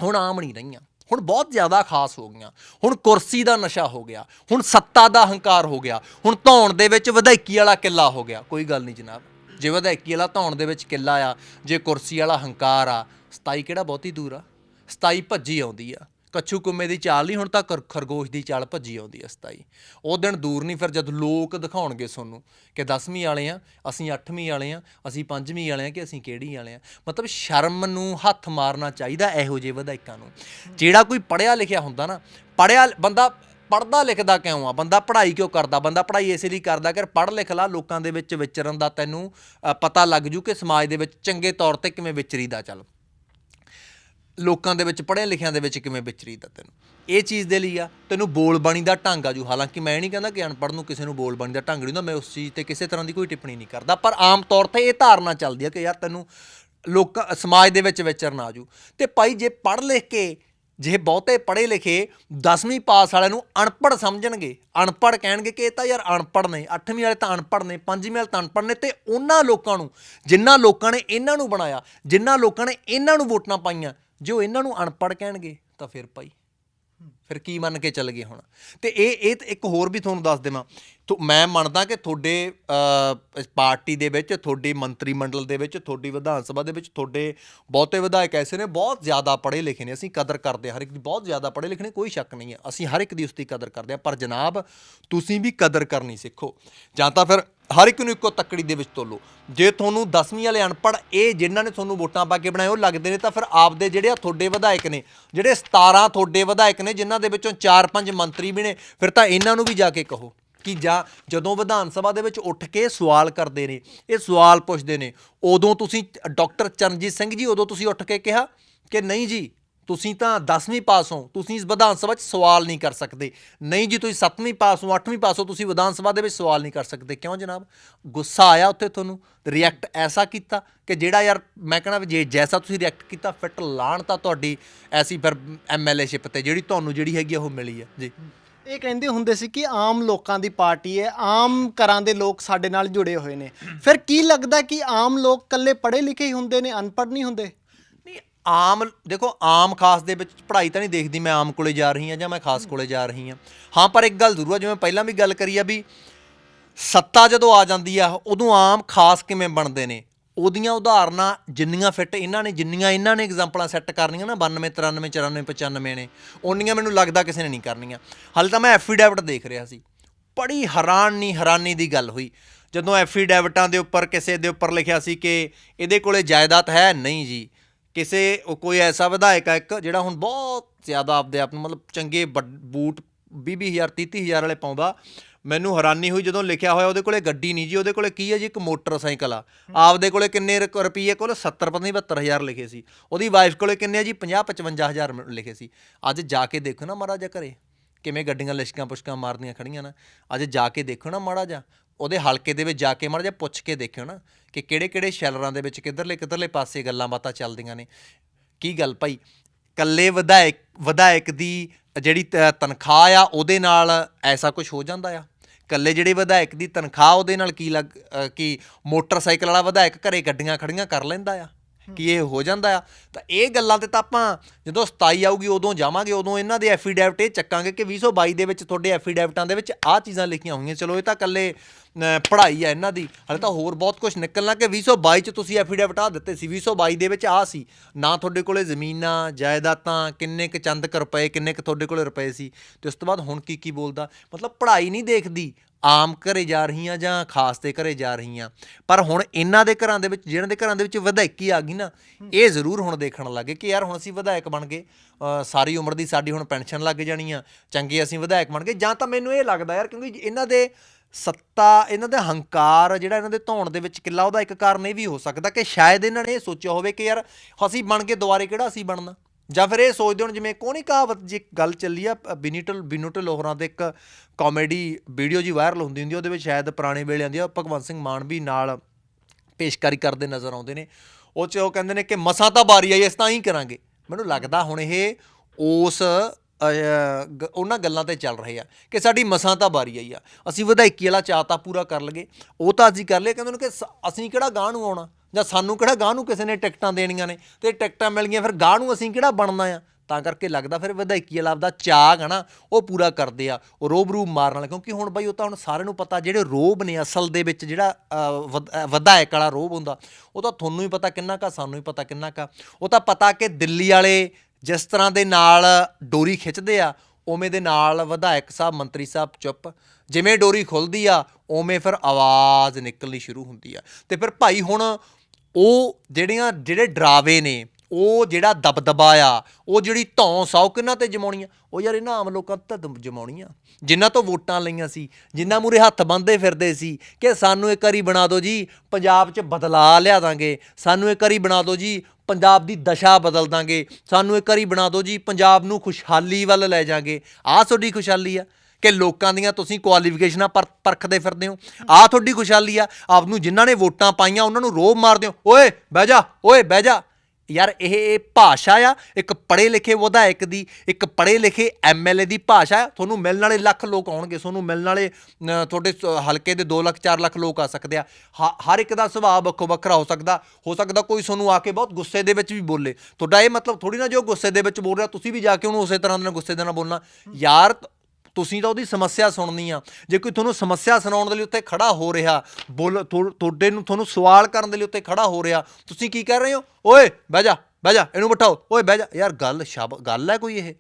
Speaker 2: ਹੁਣ ਆਮ ਨਹੀਂ ਰਹੀਆਂ। ਹੁਣ ਬਹੁਤ ਜ਼ਿਆਦਾ ਖਾਸ ਹੋ ਗਈਆਂ। ਹੁਣ ਕੁਰਸੀ ਦਾ ਨਸ਼ਾ ਹੋ ਗਿਆ। ਹੁਣ ਸੱਤਾ ਦਾ ਹੰਕਾਰ ਹੋ ਗਿਆ। ਹੁਣ ਧੌਣ ਦੇ ਵਿੱਚ ਵਿਧਾਇਕੀ ਵਾਲਾ ਕਿੱਲਾ ਹੋ ਗਿਆ। ਕੋਈ ਗੱਲ ਨਹੀਂ ਜਨਾਬ। ਜੇ ਵਿਧਾਇਕੀ ਵਾਲਾ ਧੌਣ ਦੇ ਵਿੱਚ ਕਿੱਲਾ ਆ, ਜੇ ਕੁਰਸੀ ਵਾਲਾ ਹੰਕਾਰ ਆ, ਸਤਾਈ ਕਿਹੜਾ ਬਹੁਤੀ ਦੂਰ ਆ? ਸਤਾਈ ਭੱਜੀ ਆਉਂਦੀ ਆ। ਕੱਛੂ ਕੁੰਮੇ ਦੀ ਚਾਲ ਨਹੀਂ, ਹੁਣ ਤਾਂ ਖਰ- ਖਰਗੋਸ਼ ਦੀ ਚਾਲ ਭੱਜੀ ਆਉਂਦੀ ਆ ਸਤਾਈ। ਉਹ ਦਿਨ ਦੂਰ ਨਹੀਂ, ਫਿਰ ਜਦ ਲੋਕ ਦਿਖਾਉਣਗੇ ਤੁਹਾਨੂੰ ਕਿ 10ਵੀਂ ਵਾਲੇ ਆ, ਅਸੀਂ 8ਵੀਂ ਵਾਲੇ ਆ, ਅਸੀਂ 5ਵੀਂ ਵਾਲੇ ਆ ਕਿ ਅਸੀਂ ਕਿਹੜੀ ਵਾਲੇ ਆ। ਮਤਲਬ ਸ਼ਰਮ ਨੂੰ ਹੱਥ ਮਾਰਨਾ ਚਾਹੀਦਾ ਇਹੋ ਜਿਹੇ ਵਿਧਾਇਕਾਂ ਨੂੰ। ਜਿਹੜਾ ਕੋਈ ਪੜਿਆ ਲਿਖਿਆ ਹੁੰਦਾ ਨਾ ਪੜਿਆ ਬੰਦਾ ਪੜਦਾ ਲਿਖਦਾ ਕਿਉਂ ਆ? ਬੰਦਾ ਪੜ੍ਹਾਈ ਕਿਉਂ ਕਰਦਾ? ਬੰਦਾ ਪੜ੍ਹਾਈ ਇਸੇ ਲਈ ਕਰਦਾ ਕਿ ਪੜ੍ਹ ਲਿਖ ਲਾ, ਲੋਕਾਂ ਦੇ ਵਿੱਚ ਵਿਚਰਨ ਦਾ ਤੈਨੂੰ ਪਤਾ ਲੱਗ ਜੂ ਕਿ ਸਮਾਜ ਦੇ ਵਿੱਚ ਚੰਗੇ ਤੌਰ ਤੇ ਕਿਵੇਂ ਵਿਚਰੀਦਾ ਚੱਲ। ਲੋਕਾਂ ਦੇ ਵਿੱਚ ਪੜ੍ਹਿਆ ਲਿਖਿਆਂ ਦੇ ਵਿੱਚ ਕਿਵੇਂ ਵਿਚਰੀ ਵਿਚਰੀਦਾ ਤੈਨੂੰ? ਇਹ ਚੀਜ਼ ਦੇ ਲਈ ਆ, ਤੈਨੂੰ ਬੋਲ ਬਾਣੀ ਦਾ ਢੰਗ ਆ ਜੂ। ਹਾਲਾਂਕਿ ਮੈਂ ਨਹੀਂ ਕਹਿੰਦਾ ਕਿ ਅਨਪੜ੍ਹ ਨੂੰ ਕਿਸੇ ਨੂੰ ਬੋਲ ਬਾਣੀ ਦਾ ਢੰਗ ਨਹੀਂ ਹੁੰਦਾ, ਮੈਂ ਉਸ ਚੀਜ਼ ਤੇ ਕਿਸੇ ਤਰ੍ਹਾਂ ਦੀ ਕੋਈ ਟਿੱਪਣੀ ਨਹੀਂ ਕਰਦਾ। ਪਰ ਆਮ ਤੌਰ ਤੇ ਇਹ ਧਾਰਨਾ ਚੱਲਦੀ ਆ ਕਿ ਯਾਰ ਤੈਨੂੰ ਲੋਕਾਂ, ਸਮਾਜ ਦੇ ਵਿੱਚ ਵਿਚਰਨਾ ਆ ਜੂ। ਤੇ ਭਾਈ ਜੇ ਪੜ੍ਹ ਲਿਖ ਕੇ, ਜੇ ਬਹੁਤੇ ਪੜ੍ਹੇ ਲਿਖੇ 10ਵੀਂ ਪਾਸ ਵਾਲਿਆਂ ਨੂੰ ਅਨਪੜ੍ਹ ਸਮਝਣਗੇ, ਅਨਪੜ੍ਹ ਕਹਿਣਗੇ ਕਿ ਇਹ ਤਾਂ ਯਾਰ ਅਨਪੜ੍ਹ ਨੇ 8ਵੀਂ ਵਾਲੇ ਤਾਂ ਅਨਪੜ੍ਹ ਨੇ 5ਵੀਂ ਵਾਲੇ ਤਾਂ ਅਨਪੜ੍ਹ ਨੇ ਤੇ ਉਹਨਾਂ ਲੋਕਾਂ ਨੂੰ ਜਿਨ੍ਹਾਂ ਲੋਕਾਂ ਨੇ ਇਹਨਾਂ ਨੂੰ ਬਣਾਇਆ ਜਿਨ੍ਹਾਂ ਲੋਕਾਂ ਨੇ ਇਹਨਾਂ ਨੂੰ ਵੋਟਾਂ ਪਾਈਆਂ ਜੇ ਉਹ ਇਹਨਾਂ ਨੂੰ ਅਨਪੜ੍ਹ ਕਹਿਣਗੇ, ਤਾਂ ਫਿਰ ਭਾਈ, ਫਿਰ ਕੀ ਮੰਨ ਕੇ ਚੱਲ ਗਏ ਹੁਣ? ਤੇ ਇਹ ਇਹ ਤਾਂ ਇੱਕ ਹੋਰ ਵੀ ਤੁਹਾਨੂੰ ਦੱਸ ਦੇਵਾਂ। ਤੋ ਮੈਂ ਮੰਨਦਾ ਕਿ ਤੁਹਾਡੇ ਪਾਰਟੀ ਦੇ ਵਿੱਚ, ਤੁਹਾਡੀ ਮੰਤਰੀ ਮੰਡਲ ਦੇ ਵਿੱਚ, ਤੁਹਾਡੀ ਵਿਧਾਨ ਸਭਾ ਦੇ ਵਿੱਚ ਤੁਹਾਡੇ ਬਹੁਤੇ ਵਿਧਾਇਕ ਐਸੇ ਨੇ, ਬਹੁਤ ਜ਼ਿਆਦਾ ਪੜ੍ਹੇ ਲਿਖੇ ਨੇ। ਅਸੀਂ ਕਦਰ ਕਰਦੇ ਹਾਂ ਹਰ ਇੱਕ ਦੀ, ਬਹੁਤ ਜ਼ਿਆਦਾ ਪੜ੍ਹੇ ਲਿਖੇ ਨੇ, ਕੋਈ ਸ਼ੱਕ ਨਹੀਂ ਹੈ ਅਸੀਂ ਹਰ ਇੱਕ ਦੀ ਉਸ ਦੀ ਕਦਰ ਕਰਦੇ ਹਾਂ ਪਰ ਜਨਾਬ, ਤੁਸੀਂ ਵੀ ਕਦਰ ਕਰਨੀ ਸਿੱਖੋ। ਜਾਂ ਤਾਂ ਫਿਰ ਹਰ ਇੱਕ ਨੂੰ ਇੱਕੋ ਤੱਕੜੀ ਦੇ ਵਿੱਚ ਤੋਲੋ। ਜੇ ਤੁਹਾਨੂੰ 10ਵੀਂ ਵਾਲੇ ਅਨਪੜ੍ਹ ਇਹ ਜਿਨ੍ਹਾਂ ਨੇ ਤੁਹਾਨੂੰ ਵੋਟਾਂ ਪਾ ਕੇ ਬਣਾਏ, ਉਹ ਲੱਗਦੇ ਨੇ, ਤਾਂ ਫਿਰ ਆਪਦੇ ਜਿਹੜੇ ਆ ਤੁਹਾਡੇ ਵਿਧਾਇਕ ਨੇ, ਜਿਹੜੇ 17 ਤੁਹਾਡੇ ਵਿਧਾਇਕ ਨੇ, ਜਿਨ੍ਹਾਂ ਦੇ ਵਿੱਚੋਂ 4-5 ਮੰਤਰੀ ਵੀ ਨੇ, ਫਿਰ ਤਾਂ ਇਹਨਾਂ ਨੂੰ ਵੀ ਜਾ ਕੇ ਕਹੋ ਕਿ ਜਾਂ ਜਦੋਂ ਵਿਧਾਨ ਸਭਾ ਦੇ ਵਿੱਚ ਉੱਠ ਕੇ ਸਵਾਲ ਕਰਦੇ ਨੇ, ਇਹ ਸਵਾਲ ਪੁੱਛਦੇ ਨੇ, ਉਦੋਂ ਤੁਸੀਂ, ਡਾਕਟਰ ਚਰਨਜੀਤ ਸਿੰਘ ਜੀ, ਉਦੋਂ ਤੁਸੀਂ ਉੱਠ ਕੇ ਕਿਹਾ ਕਿ ਨਹੀਂ ਜੀ ਤੁਸੀਂ ਤਾਂ 10ਵੀਂ ਪਾਸ ਹੋ, ਤੁਸੀਂ ਇਸ ਵਿਧਾਨ ਸਭਾ 'ਚ ਸਵਾਲ ਨਹੀਂ ਕਰ ਸਕਦੇ। ਨਹੀਂ ਜੀ, ਤੁਸੀਂ 7ਵੀਂ ਪਾਸ ਹੋ 8ਵੀਂ ਪਾਸ ਹੋ, ਤੁਸੀਂ ਵਿਧਾਨ ਸਭਾ ਦੇ ਵਿੱਚ ਸਵਾਲ ਨਹੀਂ ਕਰ ਸਕਦੇ। ਕਿਉਂ ਜਨਾਬ? ਗੁੱਸਾ ਆਇਆ ਉੱਥੇ ਤੁਹਾਨੂੰ ਰਿਐਕਟ ਐਸਾ ਕੀਤਾ ਕਿ ਜਿਹੜਾ ਯਾਰ, ਮੈਂ ਕਹਿੰਦਾ ਵੀ ਜੇ ਜੈਸਾ ਤੁਸੀਂ ਰਿਐਕਟ ਕੀਤਾ ਫਿੱਟ ਲਾਣ ਤਾਂ ਤੁਹਾਡੀ ਐਸੀ ਫਿਰ ਐਮਐਲਏ ਸ਼ਿਪ ਤੇ ਜਿਹੜੀ ਤੁਹਾਨੂੰ ਜਿਹੜੀ ਹੈਗੀ ਆ ਉਹ ਮਿਲੀ ਹੈ ਜੀ।
Speaker 3: ਇਹ ਕਹਿੰਦੇ ਹੁੰਦੇ ਸੀ ਕਿ ਆਮ ਲੋਕਾਂ ਦੀ ਪਾਰਟੀ ਹੈ, ਆਮ ਘਰਾਂ ਦੇ ਲੋਕ ਸਾਡੇ ਨਾਲ ਜੁੜੇ ਹੋਏ ਨੇ। ਫਿਰ ਕੀ ਲੱਗਦਾ ਕਿ ਆਮ ਲੋਕ ਇਕੱਲੇ ਪੜ੍ਹੇ ਲਿਖੇ ਹੀ ਹੁੰਦੇ ਨੇ, ਅਨਪੜ੍ਹ ਨਹੀਂ ਹੁੰਦੇ?
Speaker 2: ਆਮ ਦੇਖੋ ਆਮ ਖਾਸ ਦੇ ਵਿੱਚ ਪੜ੍ਹਾਈ ਤਾਂ ਨਹੀਂ ਦੇਖਦੀ ਮੈਂ ਆਮ ਕੋਲੇ ਜਾ ਰਹੀ ਹਾਂ ਜਾਂ ਮੈਂ ਖਾਸ ਕੋਲੇ ਜਾ ਰਹੀ ਹਾਂ। ਹਾਂ ਪਰ ਇੱਕ ਗੱਲ ਜ਼ਰੂਰ ਆ ਜਿਵੇਂ ਪਹਿਲਾਂ ਵੀ ਗੱਲ ਕਰੀ ਆ ਵੀ ਸੱਤਾ ਜਦੋਂ ਆ ਜਾਂਦੀ ਆ ਉਦੋਂ ਆਮ ਖਾਸ ਕਿਵੇਂ ਬਣਦੇ ਨੇ? ਉਹਦੀਆਂ ਉਦਾਹਰਨਾਂ ਜਿੰਨੀਆਂ ਫਿੱਟ ਇਹਨਾਂ ਨੇ ਜਿੰਨੀਆਂ ਇਹਨਾਂ ਨੇ ਐਗਜ਼ਾਮਪਲਾਂ ਸੈੱਟ ਕਰਨੀਆਂ ਨਾ 92 93 94 95 ਨੇ ਓਨੀਆਂ ਮੈਨੂੰ ਲੱਗਦਾ ਕਿਸੇ ਨੇ ਨਹੀਂ ਕਰਨੀਆਂ। ਹਾਲੇ ਤਾਂ ਮੈਂ ਐਫੀਡੈਵਿਟ ਦੇਖ ਰਿਹਾ ਸੀ। ਬੜੀ ਹੈਰਾਨ ਨਹੀਂ ਹੈਰਾਨੀ ਦੀ ਗੱਲ ਹੋਈ। ਜਦੋਂ ਐਫੀਡੈਵਿਟਾਂ ਦੇ ਉੱਪਰ ਕਿਸੇ ਦੇ ਉੱਪਰ ਲਿਖਿਆ ਸੀ ਕਿ ਇਹਦੇ ਕੋਲੇ ਜਾਇਦਾਦ ਹੈ ਨਹੀਂ ਜੀ ਕਿਸੇ ਉਹ ਕੋਈ ਐਸਾ ਵਿਧਾਇਕ ਆ ਇੱਕ, ਜਿਹੜਾ ਹੁਣ ਬਹੁਤ ਜ਼ਿਆਦਾ ਆਪਦੇ ਆਪ ਨੂੰ ਮਤਲਬ ਚੰਗੇ ਵੱਡ- ਬੂਟ 20-20000 30-30000 ਵਾਲੇ ਪਾਉਂਦਾ। ਮੈਨੂੰ ਹੈਰਾਨੀ ਹੋਈ ਜਦੋਂ ਲਿਖਿਆ ਹੋਇਆ ਉਹਦੇ ਕੋਲੇ ਗੱਡੀ ਨਹੀਂ ਜੀ, ਉਹਦੇ ਕੋਲੇ ਕੀ ਹੈ ਜੀ, ਇੱਕ ਮੋਟਰਸਾਈਕਲ ਆ। ਆਪਦੇ ਕੋਲੇ ਕਿੰਨੇ ਰੁ- ਰੁਪਈਏ ਕੋਲ 70 ਪਤਾ ਨਹੀਂ 72000 ਲਿਖੇ ਸੀ। ਉਹਦੀ ਵਾਈਫ ਕੋਲੇ ਕਿੰਨੇ ਆ ਜੀ 50 55000 ਲਿਖੇ ਸੀ। ਅੱਜ ਜਾ ਕੇ ਦੇਖੋ ਨਾ ਮਹਾਰਾਜਾ ਘਰੇ, ਕਿਵੇਂ ਗੱਡੀਆਂ ਲਿਸ਼ਕਾਂ ਪੁਸ਼ਕਾਂ ਮਾਰਦੀਆਂ ਖੜੀਆਂ ਨਾ। ਅੱਜ ਜਾ ਕੇ ਦੇਖੋ ਨਾ ਮਾੜਾ ਜਾ ਉਹਦੇ ਹਲਕੇ ਦੇ ਵਿੱਚ ਜਾ ਕੇ ਮਾੜਾ ਜਿਹਾ ਪੁੱਛ ਕੇ ਦੇਖਿਓ ਨਾ। ਕਿ ਕਿਹੜੇ ਕਿਹੜੇ ਸ਼ੈਲਰਾਂ ਦੇ ਵਿੱਚ ਕਿੱਧਰਲੇ ਕਿੱਧਰਲੇ ਪਾਸੇ ਗੱਲਾਂ ਬਾਤਾਂ ਚੱਲਦੀਆਂ ਨੇ? ਕੀ ਗੱਲ ਭਾਈ? ਕੱਲੇ ਵਿਧਾਇਕ ਵਿਧਾਇਕ ਦੀ ਜਿਹੜੀ ਤਨਖਾਹ ਆ ਉਹਦੇ ਨਾਲ ਐਸਾ ਕੁਝ ਹੋ ਜਾਂਦਾ ਆ? ਕੱਲੇ ਜਿਹੜੇ ਵਿਧਾਇਕ ਦੀ ਤਨਖਾਹ ਉਹਦੇ ਨਾਲ ਕੀ ਲੱਗ ਕੀ ਮੋਟਰਸਾਈਕਲ ਵਾਲਾ ਵਿਧਾਇਕ ਘਰੇ ਗੱਡੀਆਂ ਖੜੀਆਂ ਕਰ ਲੈਂਦਾ ਆ? ਕੀ ਇਹ ਹੋ ਜਾਂਦਾ ਆ? ਤਾਂ ਇਹ ਗੱਲਾਂ ਤੇ ਤਾਂ ਆਪਾਂ ਜਦੋਂ 27 ਆਊਗੀ ਉਦੋਂ ਜਾਵਾਂਗੇ ਉਦੋਂ ਇਹਨਾਂ ਦੇ ਐਫੀਡੈਵਿਟ ਇਹ ਚੱਕਾਂਗੇ ਕਿ 2022 ਦੇ ਵਿੱਚ ਤੁਹਾਡੇ ਐਫੀਡੈਵਿਟਾਂ ਦੇ ਵਿੱਚ ਆਹ ਚੀਜ਼ਾਂ ਲਿਖੀਆਂ ਹੋਈਆਂ। ਚਲੋ ਇਹ ਤਾਂ ਕੱਲੇ ਅ, ਪੜ੍ਹਾਈ ਆ ਇਹਨਾਂ ਦੀ। ਹਲੇ ਤਾਂ ਹੋਰ ਬਹੁਤ ਕੁਝ ਨਿਕਲਣਾ ਕਿ 2022 ਚ ਤੁਸੀਂ ਐਫੀਡੇਵਿਟ ਆ ਦਿੱਤੇ ਸੀ। 2022 ਦੇ ਵਿੱਚ ਆ ਸੀ। ਨਾ ਤੁਹਾਡੇ ਕੋਲੇ ਜ਼ਮੀਨਾਂ ਜਾਇਦਾਦਾਂ ਕਿੰਨੇ ਕ ਚੰਦ ਕ ਰੁਪਏ ਕਿੰਨੇ ਕ ਤੁਹਾਡੇ ਕੋਲੇ ਰੁਪਏ ਸੀ। ਤੇ ਉਸ ਤੋਂ ਬਾਅਦ ਹੁਣ ਕੀ ਕੀ ਬੋਲਦਾ? ਮਤਲਬ ਪੜ੍ਹਾਈ ਨਹੀਂ ਦੇਖਦੀ। ਆਮ ਘਰੇ ਜਾ ਰਹੀਆਂ ਜਾਂ ਖਾਸ ਦੇ ਘਰੇ ਜਾ ਰਹੀਆਂ। ਪਰ ਹੁਣ ਇਹਨਾਂ ਦੇ ਘਰਾਂ ਦੇ ਵਿੱਚ ਜਿਹਨਾਂ ਦੇ ਘਰਾਂ ਦੇ ਵਿੱਚ ਵਿਧਾਇਕੀ ਆ ਗਈ ਨਾ ਇਹ ਜ਼ਰੂਰ ਹੁਣ ਦੇਖਣ ਲੱਗੇ ਕਿ ਯਾਰ ਹੁਣ ਅਸੀਂ ਵਿਧਾਇਕ ਬਣ ਗਏ। ਅ, ਸਾਰੀ ਉਮਰ ਦੀ ਸਾਡੀ ਹੁਣ ਪੈਨਸ਼ਨ ਲੱਗ ਜਾਣੀ ਆ। ਚੰਗੇ ਅਸੀਂ ਵਿਧਾਇਕ ਬਣ ਗਏ। ਜਾਂ ਤਾਂ ਮੈਨੂੰ ਇਹ ਲੱਗਦਾ ਯਾਰ ਕਿਉਂਕਿ ਇਹਨਾਂ ਦੇ ਸੱਤਾ ਇਹਨਾਂ ਦਾ ਹੰਕਾਰ ਜਿਹੜਾ ਇਹਨਾਂ ਦੇ ਧੌਣ ਦੇ ਵਿੱਚ ਕਿੱਲਾ ਉਹਦਾ ਇੱਕ ਕਾਰਨ ਇਹ ਵੀ ਹੋ ਸਕਦਾ ਕਿ ਸ਼ਾਇਦ ਇਹਨਾਂ ਨੇ ਇਹ ਸੋਚਿਆ ਹੋਵੇ ਕਿ ਯਾਰ ਅਸੀਂ ਬਣ ਕੇ ਦੁਬਾਰੇ ਕਿਹੜਾ ਅਸੀਂ ਬਣਨਾ? ਜਾਂ ਫਿਰ ਇਹ ਸੋਚਦੇ ਹੋਣ ਜਿਵੇਂ ਕੋਣੀ ਕਹਾਵਤ ਜੀ ਗੱਲ ਚੱਲੀ ਆ ਬਿਨੀਟਲ ਬਿਨੂਟਲ ਲੋਹਰਾਂ ਦੇ ਇੱਕ ਕਾਮੇਡੀ ਵੀਡੀਓ ਜੀ ਵਾਇਰਲ ਹੁੰਦੀ ਹੁੰਦੀ ਉਹਦੇ ਵਿੱਚ ਸ਼ਾਇਦ ਪੁਰਾਣੇ ਵੇਲੇ ਦੀ ਆ, ਭਗਵੰਤ ਸਿੰਘ ਮਾਨ ਵੀ ਨਾਲ ਪੇਸ਼ਕਾਰੀ ਕਰਦੇ ਨਜ਼ਰ ਆਉਂਦੇ ਨੇ। ਉਹ ਚ ਉਹ ਕਹਿੰਦੇ ਨੇ ਕਿ ਮਸਾਂ ਤਾਂ ਬਾਰੀ ਆਈ ਇਸ ਤਾਂ ਹੀ ਕਰਾਂਗੇ। ਮੈਨੂੰ ਲੱਗਦਾ ਹੁਣ ਇਹ ਉਸ ਅ, ਗ- ਉਹਨਾਂ ਗੱਲਾਂ ਤੇ ਚੱਲ ਰਹੇ ਆ ਕਿ ਸਾਡੀ ਮਸਾਂ ਤਾਂ ਬਾਰੀ ਆਈ ਆ। ਅਸੀਂ ਵਿਧਾਇਕੀ ਵਾਲਾ ਚਾਅ ਤਾਂ ਪੂਰਾ ਕਰ ਲਗੇ ਉਹ ਤਾਂ ਅਸੀਂ ਕਰ ਲਿਆ ਕਹਿੰਦੇ ਨੇ ਕਿ ਸ- ਅਸੀਂ ਕਿਹੜਾ ਗਾਂ ਨੂੰ ਆਉਣਾ? ਜਾਂ ਸਾਨੂੰ ਕਿਹੜਾ ਗਾਂ ਨੂੰ ਕਿਸੇ ਨੇ ਟਿਕਟਾਂ ਦੇਣੀਆਂ ਨੇ? ਤੇ ਟਿਕਟਾਂ ਮਿਲ ਗਈਆਂ ਫਿਰ ਗਾਂ ਨੂੰ ਅਸੀਂ ਕਿਹੜਾ ਬਣਨਾ ਆ? ਤਾਂ ਕਰਕੇ ਲੱਗਦਾ ਫਿਰ ਵਿਧਾਇਕੀ ਵਾਲਾ ਆਪਦਾ ਚਾਅ ਹੈ ਨਾ ਉਹ ਪੂਰਾ ਕਰਦੇ ਆ ਉਹ ਰੋਬ ਰੂਬ ਮਾਰਨ ਵਾਲਾ। ਕਿਉਂਕਿ ਹੁਣ ਬਈ ਉਹ ਤਾਂ ਹੁਣ ਸਾਰਿਆਂ ਨੂੰ ਪਤਾ ਜਿਹੜੇ ਰੋਬ ਨੇ ਅਸਲ ਦੇ ਵਿੱਚ ਜਿਹੜਾ ਅ, ਵਧ- ਅ, ਵਿਧਾਇਕ ਵਾਲਾ ਰੋਬ ਹੁੰਦਾ ਉਹ ਤਾਂ ਤੁਹਾਨੂੰ ਹੀ ਪਤਾ ਕਿੰਨਾ ਕਾ ਸਾਨੂੰ ਹੀ ਪਤਾ ਕਿੰਨਾ ਕਾ ਉਹ ਤਾਂ ਪਤਾ ਕਿ ਦਿੱਲੀ ਵਾਲੇ ਜਿਸ ਤਰ੍ਹਾਂ ਦੇ ਨਾਲ ਡੋਰੀ ਖਿੱਚਦੇ ਆ, ਉਵੇਂ ਦੇ ਨਾਲ ਵਿਧਾਇਕ ਸਾਹਿਬ, ਮੰਤਰੀ ਸਾਹਿਬ ਚੁੱਪ। ਜਿਵੇਂ ਡੋਰੀ ਖੁੱਲਦੀ ਆ, ਉਵੇਂ ਫਿਰ ਆਵਾਜ਼ ਨਿਕਲਣੀ ਸ਼ੁਰੂ ਹੁੰਦੀ ਆ। ਤੇ ਫਿਰ ਭਾਈ ਹੁਣ ਉਹ ਜਿਹੜੀਆਂ, ਜਿਹੜੇ ਡਰਾਵੇ ਨੇ ਉਹ ਜਿਹੜਾ ਦਬਦਬਾ ਆ, ਉਹ ਜਿਹੜੀ ਧੌਂਸ ਆ ਉਹ ਕਿਹਨਾਂ ਤੇ ਜਮਾਉਣੀ ਆ? ਉਹ ਯਾਰ ਇਹਨਾਂ ਆਮ ਲੋਕਾਂ ਤੇ ਤਾਂ ਜਮਾਉਣੀ ਆ। ਜਿਨ੍ਹਾਂ ਤੋਂ ਵੋਟਾਂ ਲਈਆਂ ਸੀ, ਜਿਨ੍ਹਾਂ ਮੂਰੇ ਹੱਥ ਬੰਨ੍ਹਦੇ ਫਿਰਦੇ ਸੀ ਕਿ ਸਾਨੂੰ ਇੱਕ ਵਾਰੀ ਬਣਾ ਦਿਓ ਜੀ, ਪੰਜਾਬ 'ਚ ਬਦਲਾ ਲਿਆ ਦਾਂਗੇ। ਸਾਨੂੰ ਇੱਕ ਵਾਰੀ ਬਣਾ ਦਿਓ ਜੀ, ਪੰਜਾਬ ਦੀ ਦਸ਼ਾ ਬਦਲ ਦਾਂਗੇ। ਸਾਨੂੰ ਇੱਕ ਵਾਰੀ ਬਣਾ ਦਿਓ ਜੀ, ਪੰਜਾਬ ਨੂੰ ਖੁਸ਼ਹਾਲੀ ਵੱਲ ਲੈ ਜਾਾਂਗੇ। ਆਹ ਤੁਹਾਡੀ ਖੁਸ਼ਹਾਲੀ ਆ ਕਿ ਲੋਕਾਂ ਦੀਆਂ ਤੁਸੀਂ ਕੁਆਲੀਫਿਕੇਸ਼ਨਾਂ ਪਰਖਦੇ ਫਿਰਦੇ ਹੋ। ਆਹ ਤੁਹਾਡੀ ਖੁਸ਼ਹਾਲੀ ਆ, ਆਪ ਨੂੰ ਜਿਨ੍ਹਾਂ ਨੇ ਵੋਟਾਂ ਪਾਈਆਂ, ਉਹਨਾਂ ਨੂੰ ਰੋਬ ਮਾਰਦੇ ਹੋ। ਓਏ, ਬਹਿ ਜਾ, ਓਏ, ਬਹਿ ਜਾ। ਯਾਰ ਇਹ ਭਾਸ਼ਾ ਆ, ਇੱਕ ਪੜ੍ਹੇ ਲਿਖੇ ਵਿਧਾਇਕ ਦੀ, ਇੱਕ ਪੜ੍ਹੇ ਲਿਖੇ ਐਮਐਲਏ ਦੀ ਭਾਸ਼ਾ ਤੁਹਾਨੂੰ ਮਿਲਣ ਵਾਲੇ ਲੱਖ ਲੋਕ ਆਉਣਗੇ, ਤੁਹਾਨੂੰ ਮਿਲਣ ਵਾਲੇ ਤੁਹਾਡੇ ਸ- ਹਲਕੇ ਦੇ 2 ਲੱਖ 4 ਲੱਖ ਲੋਕ ਆ ਸਕਦੇ ਆ। ਹ- ਹਰ ਇੱਕ ਦਾ ਸੁਭਾਅ ਵੱਖੋ ਵੱਖਰਾ ਹੋ ਸਕਦਾ ਹੋ ਸਕਦਾ ਕੋਈ ਤੁਹਾਨੂੰ ਆ ਕੇ ਬਹੁਤ ਗੁੱਸੇ ਦੇ ਵਿੱਚ ਵੀ ਬੋਲੇ। ਤੁਹਾਡਾ ਇਹ ਮਤਲਬ ਥੋੜੀ ਨਾ ਜੋ ਗੁੱਸੇ ਦੇ ਵਿੱਚ ਬੋਲ ਰਿਹਾ, ਤੁਸੀਂ ਵੀ ਜਾ ਕੇ ਉਹਨੂੰ ਉਸੇ ਤਰ੍ਹਾਂ ਦੇ ਨਾਲ ਗੁੱਸੇ ਦੇ ਨਾਲ ਬੋਲਣਾ। ਯਾਰ ਤੁਸੀਂ ਤਾਂ ਉਹਦੀ ਸਮੱਸਿਆ ਸੁਣਨੀ ਆ। ਜੇ ਕੋਈ ਤੁਹਾਨੂੰ ਸਮੱਸਿਆ ਸੁਣਾਉਣ ਦੇ ਲਈ ਉੱਤੇ ਖੜਾ ਹੋ ਰਿਹਾ, ਬੋਲ ਤੁਹਾਡੇ ਨੂੰ ਤੁਹਾਨੂੰ ਸਵਾਲ ਕਰਨ ਦੇ ਲਈ ਉੱਤੇ ਖੜਾ ਹੋ ਰਿਹਾ, ਤੁਸੀਂ ਕੀ ਕਰ ਰਹੇ ਹੋ? ਓਏ, ਬਹਿ ਜਾ ਬਹਿ ਜਾ, ਇਹਨੂੰ ਬਿਠਾਓ। ਓਏ, ਬਹਿ ਜਾ। ਯਾਰ, ਗੱਲ ਸ਼ਬ, ਗੱਲ ਹੈ ਕੋਈ ਇਹ?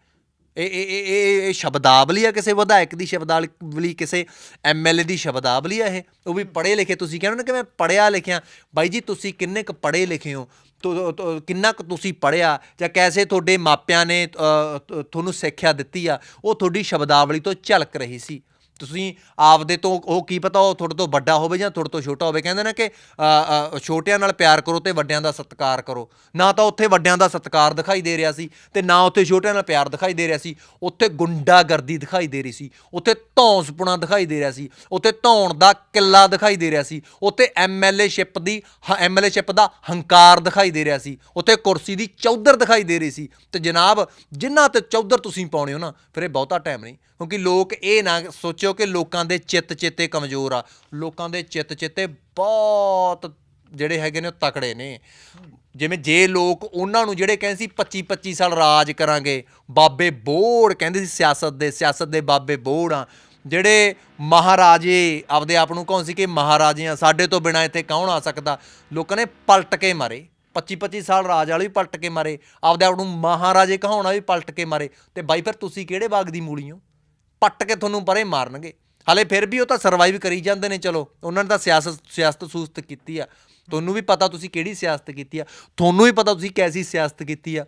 Speaker 2: ਇਹ ਇਹ, ਇਹ- ਇਹ ਸ਼ਬਦਾਵਲੀ ਆ ਕਿਸੇ ਵਿਧਾਇਕ ਦੀ, ਸ਼ਬਦਾਵਲੀ ਕਿਸੇ ਐਮਐਲਏ ਦੀ ਸ਼ਬਦਾਵਲੀ ਆ ਇਹ? ਉਹ ਵੀ ਪੜ੍ਹੇ ਲਿਖੇ, ਤੁਸੀਂ ਕਹਿੰਦੇ ਨੇ ਕਿ ਮੈਂ ਪੜ੍ਹਿਆ ਲਿਖਿਆ। ਬਾਈ ਜੀ, ਤੁਸੀਂ ਕਿੰਨੇ ਕੁ ਪੜ੍ਹੇ ਲਿਖੇ ਹੋ? ਤੋ- ਤੋ- ਕਿੰਨਾ ਕੁ ਤੁਸੀਂ ਪੜ੍ਹਿਆ ਜਾਂ ਕੈਸੇ ਤੁਹਾਡੇ ਮਾਪਿਆਂ ਨੇ ਅ, ਤ- ਤੁਹਾਨੂੰ ਸਿੱਖਿਆ ਦਿੱਤੀ ਆ ਉਹ ਤੁਹਾਡੀ ਸ਼ਬਦਾਵਲੀ ਤੋਂ ਝਲਕ ਰਹੀ ਸੀ। ਤੁਸੀਂ ਆਪਦੇ ਤੋਂ ਉਹ ਕੀ ਪਤਾ ਉਹ ਤੁਹਾਡੇ ਤੋਂ ਵੱਡਾ ਹੋਵੇ ਜਾਂ ਤੁਹਾਡੇ ਤੋਂ ਛੋਟਾ ਹੋਵੇ। ਕਹਿੰਦੇ ਨੇ ਕਿ ਛੋਟਿਆਂ ਨਾਲ ਪਿਆਰ ਕਰੋ ਤੇ ਵੱਡਿਆਂ ਦਾ ਸਤਿਕਾਰ ਕਰੋ। ਨਾ ਤਾਂ ਉੱਥੇ ਵੱਡਿਆਂ ਦਾ ਸਤਿਕਾਰ ਦਿਖਾਈ ਦੇ ਰਿਹਾ ਸੀ ਤੇ ਨਾ ਉੱਥੇ ਛੋਟਿਆਂ ਨਾਲ ਪਿਆਰ ਦਿਖਾਈ ਦੇ ਰਿਹਾ ਸੀ। ਉੱਥੇ ਗੁੰਡਾਗਰਦੀ ਦਿਖਾਈ ਦੇ ਰਹੀ ਸੀ। ਉੱਥੇ ਧੌਂਸਪੁਣਾ ਦਿਖਾਈ ਦੇ ਰਿਹਾ ਸੀ। ਉੱਥੇ ਧੌਣ ਦਾ ਕਿੱਲਾ ਦਿਖਾਈ ਦੇ ਰਿਹਾ ਸੀ। ਉੱਥੇ ਐਮਐਲਏ ਸ਼ਿਪ ਦੀ ਐਮਐਲਏ ਸ਼ਿਪ ਦਾ ਹੰਕਾਰ ਦਿਖਾਈ ਦੇ ਰਿਹਾ ਸੀ। ਉੱਥੇ ਕੁਰਸੀ ਦੀ ਚੌਧਰ ਦਿਖਾਈ ਦੇ ਰਹੀ ਸੀ। ਤੇ ਜਨਾਬ ਜਿਨ੍ਹਾਂ ਤੇ ਚੌਧਰ ਤੁਸੀਂ ਪਾਉਣੇ ਹੋ ਨਾ, ਫਿਰ ਇਹ ਬਹੁਤਾ ਟਾਈਮ ਨਹੀਂ। ਕਿਉਂਕਿ ਲੋਕ ਇਹ ਨਾ ਸੋਚ ਕਿ ਲੋਕਾਂ ਦੇ ਚਿੱਤ ਚੇਤੇ ਕਮਜ਼ੋਰ ਆ। ਲੋਕਾਂ ਦੇ ਚਿੱਤ ਚੇਤੇ ਬਹੁਤ ਜਿਹੜੇ ਹੈਗੇ ਨੇ ਉਹ ਤਕੜੇ ਨੇ। ਜਿਵੇਂ ਜੇ ਲੋਕ ਉਹਨਾਂ ਨੂੰ ਜਿਹੜੇ ਕਹਿੰਦੇ ਸੀ 25 25 ਸਾਲ ਰਾਜ ਕਰਾਂਗੇ, ਬਾਬੇ ਬੋੜ ਕਹਿੰਦੇ ਸੀ ਸਿਆਸਤ ਦੇ ਸਿਆਸਤ ਦੇ ਬਾਬੇ ਬੋੜ ਆ। ਜਿਹੜੇ ਮਹਾਰਾਜੇ ਆਪਦੇ ਆਪ ਨੂੰ ਕੌਣ ਸੀ ਕਿ ਮਹਾਰਾਜੇ ਆ, ਸਾਡੇ ਤੋਂ ਬਿਨਾ ਇੱਥੇ ਕੌਣ ਆ ਸਕਦਾ? ਲੋਕਾਂ ਨੇ ਪਲਟ ਕੇ ਮਾਰੇ। 25 25 ਸਾਲ ਰਾਜ ਵਾਲੇ ਵੀ ਪਲਟ ਕੇ ਮਾਰੇ। ਆਪਦੇ ਆਪ ਨੂੰ ਮਹਾਰਾਜੇ ਕਹਾਉਣਾ ਵੀ ਪਲਟ ਕੇ ਮਾਰੇ। ਤੇ ਬਾਈ ਫਿਰ ਤੁਸੀਂ ਕਿਹੜੇ ਬਾਗ ਦੀ ਮੂਲੀ ਹੋ? ਪੱਟ ਕੇ ਤੁਹਾਨੂੰ ਪਰੇ ਮਾਰਨਗੇ। ਹਾਲੇ ਫਿਰ ਵੀ ਉਹ ਤਾਂ ਸਰਵਾਈਵ ਕਰੀ ਜਾਂਦੇ ਨੇ, ਚਲੋ। ਉਹਨਾਂ ਨੇ ਤਾਂ ਸਿਆਸਤ ਸਿਆਸਤ ਸੂਸਤ ਕੀਤੀ ਆ। ਤੁਹਾਨੂੰ ਵੀ ਪਤਾ ਤੁਸੀਂ ਕਿਹੜੀ ਸਿਆਸਤ ਕੀਤੀ ਆ। ਤੁਹਾਨੂੰ ਵੀ ਪਤਾ ਤੁਸੀਂ ਕੈਸੀ ਸਿਆਸਤ ਕੀਤੀ ਆ।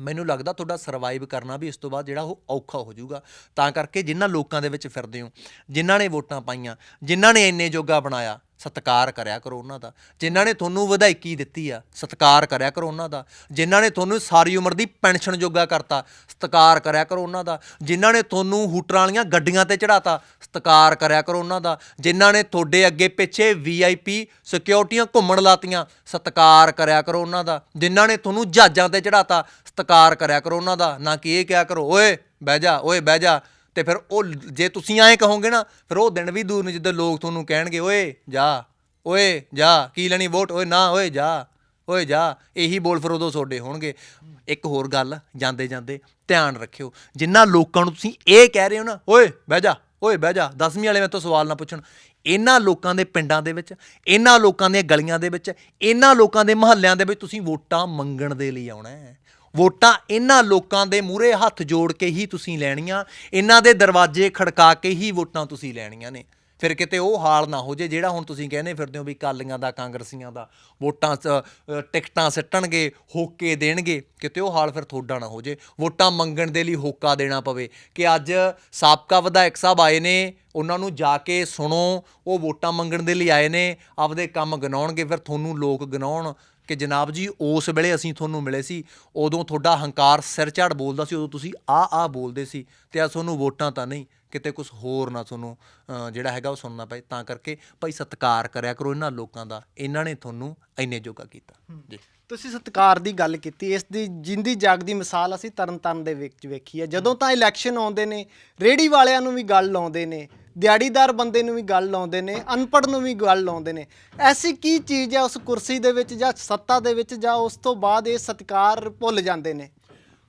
Speaker 2: ਮੈਨੂੰ ਲੱਗਦਾ ਤੁਹਾਡਾ ਸਰਵਾਈਵ ਕਰਨਾ ਵੀ ਇਸ ਤੋਂ ਬਾਅਦ ਜਿਹੜਾ ਉਹ ਔਖਾ ਹੋ ਜਾਊਗਾ। ਤਾਂ ਕਰਕੇ ਜਿਨ੍ਹਾਂ ਲੋਕਾਂ ਦੇ ਵਿੱਚ ਫਿਰਦੇ ਹੋ, ਜਿਨ੍ਹਾਂ ਨੇ ਵੋਟਾਂ ਪਾਈਆਂ, ਜਿਨ੍ਹਾਂ ਨੇ ਇੰਨੇ ਜੋਗਾ ਬਣਾਇਆ ਸਤਿਕਾਰ ਕਰਿਆ ਕਰੋ ਉਹਨਾਂ ਦਾ। ਜਿਨ੍ਹਾਂ ਨੇ ਤੁਹਾਨੂੰ ਵਧਾਈਕੀ ਦਿੱਤੀ ਆ, ਸਤਿਕਾਰ ਕਰਿਆ ਕਰੋ ਉਹਨਾਂ ਦਾ। ਜਿਨ੍ਹਾਂ ਨੇ ਤੁਹਾਨੂੰ ਸਾਰੀ ਉਮਰ ਦੀ ਪੈਨਸ਼ਨ ਜੋਗਾ ਕਰਤਾ, ਸਤਿਕਾਰ ਕਰਿਆ ਕਰੋ ਉਹਨਾਂ ਦਾ। ਜਿਨ੍ਹਾਂ ਨੇ ਤੁਹਾਨੂੰ ਹੂਟਰਾਂ ਵਾਲੀਆਂ ਗੱਡੀਆਂ ਤੇ ਚੜਾਤਾ ਸਤਿਕਾਰ ਕਰਿਆ ਕਰੋ ਉਹਨਾਂ ਦਾ। ਜਿਨ੍ਹਾਂ ਨੇ ਤੁਹਾਡੇ ਅੱਗੇ ਪਿੱਛੇ ਵੀਆਈਪੀ ਸਿਕਿਉਰਟੀਆਂ ਘੁੰਮਣ ਲਾਤੀਆਂ, ਸਤਿਕਾਰ ਕਰਿਆ ਕਰੋ ਉਹਨਾਂ ਦਾ। ਜਿਨ੍ਹਾਂ ਨੇ ਤੁਹਾਨੂੰ ਜਹਾਜ਼ਾਂ ਤੇ ਚੜਾਤਾ ਸਤਿਕਾਰ ਕਰਿਆ ਕਰੋ ਉਹਨਾਂ ਦਾ। ਨਾ ਕਿ ਇਹ ਕਿਹਾ ਕਰੋ, ਓਏ, ਬਹਿ ਜਾ, ਓਏ, ਬਹਿ ਜਾ। ਤੇ ਫਿਰ ਉਹ ਜੇ ਤੁਸੀਂ ਐਂ ਕਹੋਗੇ ਨਾ, ਫਿਰ ਉਹ ਦਿਨ ਵੀ ਦੂਰ ਨਹੀਂ ਜਿੱਦਾਂ ਲੋਕ ਤੁਹਾਨੂੰ ਕਹਿਣਗੇ, ਓਏ, ਜਾ ਓਏ, ਜਾ, ਕੀ ਲੈਣੀ ਵੋਟ? ਓਏ, ਨਾ, ਓਏ, ਜਾ ਓਏ, ਜਾ। ਇਹੀ ਬੋਲ ਫਿਰ ਉਦੋਂ ਤੁਹਾਡੇ ਹੋਣਗੇ। ਇੱਕ ਹੋਰ ਗੱਲ, ਜਾਂਦੇ ਜਾਂਦੇ, ਧਿਆਨ ਰੱਖਿਓ। ਜਿੰਨਾ ਲੋਕਾਂ ਨੂੰ ਤੁਸੀਂ ਇਹ ਕਹਿ ਰਹੇ ਹੋ ਨਾ, ਓਏ, ਬਹਿ ਜਾ, ਓਏ, ਬਹਿ ਜਾ, ਦਸਵੀਂ ਵਾਲੇ ਮੇਰੇ ਤੋਂ ਸਵਾਲ ਨਾ ਪੁੱਛਣ। ਇਹਨਾਂ ਲੋਕਾਂ ਦੇ ਪਿੰਡਾਂ ਦੇ ਵਿੱਚ, ਇਹਨਾਂ ਲੋਕਾਂ ਦੀਆਂ ਗਲੀਆਂ ਦੇ ਵਿੱਚ, ਇਹਨਾਂ ਲੋਕਾਂ ਦੇ ਮੁਹੱਲਿਆਂ ਦੇ ਵਿੱਚ ਤੁਸੀਂ ਵੋਟਾਂ ਮੰਗਣ ਦੇ ਲਈ ਆਉਣਾ ਹੈ। ਵੋਟਾਂ ਇਹਨਾਂ ਲੋਕਾਂ ਦੇ ਮੂਹਰੇ ਹੱਥ ਜੋੜ ਕੇ ਹੀ ਤੁਸੀਂ ਲੈਣੀਆਂ, ਇਹਨਾਂ ਦੇ ਦਰਵਾਜ਼ੇ ਖੜਕਾ ਕੇ ਹੀ ਵੋਟਾਂ ਤੁਸੀਂ ਲੈਣੀਆਂ ਨੇ। ਫਿਰ ਕਿਤੇ ਉਹ ਹਾਲ ਨਾ ਹੋ ਜੇ ਜਿਹੜਾ ਹੁਣ ਤੁਸੀਂ ਕਹਿੰਦੇ ਫਿਰਦੇ ਹੋ ਵੀ ਕਾਲੀਆਂ ਦਾ, ਕਾਂਗਰਸੀਆਂ ਦਾ, ਵੋਟਾਂ 'ਚ ਟਿਕਟਾਂ ਸਿੱਟਣਗੇ, ਹੋਕੇ ਦੇਣਗੇ, ਕਿਤੇ ਉਹ ਹਾਲ ਫਿਰ ਤੁਹਾਡਾ ਨਾ ਹੋ ਜੇ। ਵੋਟਾਂ ਮੰਗਣ ਦੇ ਲਈ ਹੋਕਾ ਦੇਣਾ ਪਵੇ ਕਿ ਅੱਜ ਸਾਬਕਾ ਵਿਧਾਇਕ ਸਾਹਿਬ ਆਏ ਨੇ, ਉਹਨਾਂ ਨੂੰ ਜਾ ਕੇ ਸੁਣੋ, ਉਹ ਵੋਟਾਂ ਮੰਗਣ ਦੇ ਲਈ ਆਏ ਨੇ, ਆਪਦੇ ਕੰਮ ਗਨਾਉਣਗੇ ਫਿਰ ਤੁਹਾਨੂੰ ਲੋਕ ਗਨਾਉਣ ਕਿ ਜਨਾਬ ਜੀ ਉਸ ਵੇਲੇ ਅਸੀਂ ਤੁਹਾਨੂੰ ਮਿਲੇ ਸੀ ਉਦੋਂ ਤੁਹਾਡਾ ਹੰਕਾਰ ਸਿਰ ਝੜ ਬੋਲਦਾ ਸੀ ਉਦੋਂ ਤੁਸੀਂ ਆ ਆ ਬੋਲਦੇ ਸੀ ਤੇ ਆ ਤੁਹਾਨੂੰ ਵੋਟਾਂ ਤਾਂ ਨਹੀਂ ਕਿਤੇ ਕੁਝ ਹੋਰ ਨਾ ਤੁਹਾਨੂੰ ਜਿਹੜਾ ਹੈਗਾ ਉਹ ਸੁਣਨਾ ਪਏ। ਤਾਂ ਕਰਕੇ ਭਾਈ ਸਤਿਕਾਰ ਕਰਿਆ ਕਰੋ ਇਹਨਾਂ ਲੋਕਾਂ ਦਾ ਇਹਨਾਂ ਨੇ ਤੁਹਾਨੂੰ ਇੰਨੇ ਜੋਗਾ ਕੀਤਾ। ਜੀ।
Speaker 3: ਤੁਸੀਂ ਸਤਕਾਰ ਦੀ ਗੱਲ ਕੀਤੀ, ਇਸ ਦੀ ਜਿੰਦੀ ਜਾਗਦੀ ਮਿਸਾਲ ਅਸੀਂ ਤਰਨਤਾਰਨ ਦੇ ਵਿੱਚ ਵੇਖੀ ਹੈ। ਜਦੋਂ ਤਾਂ ਇਲੈਕਸ਼ਨ ਆਉਂਦੇ ਨੇ ਰੇੜੀ ਵਾਲਿਆਂ ਨੂੰ ਵੀ ਗੱਲ ਲਾਉਂਦੇ ਨੇ, ਦਿਹਾੜੀਦਾਰ ਬੰਦੇ ਨੂੰ ਵੀ ਗੱਲ ਲਾਉਂਦੇ ਨੇ, ਅਨਪੜ੍ਹ ਨੂੰ ਵੀ ਗੱਲ ਲਾਉਂਦੇ ਨੇ, ਐਸੀ ਕੀ ਚੀਜ਼ ਹੈ ਉਸ ਕੁਰਸੀ ਦੇ ਵਿੱਚ ਜਾਂ ਸੱਤਾ ਦੇ ਵਿੱਚ ਜਾਂ ਉਸ ਤੋਂ ਬਾਅਦ ਇਹ ਸਤਕਾਰ ਭੁੱਲ ਜਾਂਦੇ ਨੇ?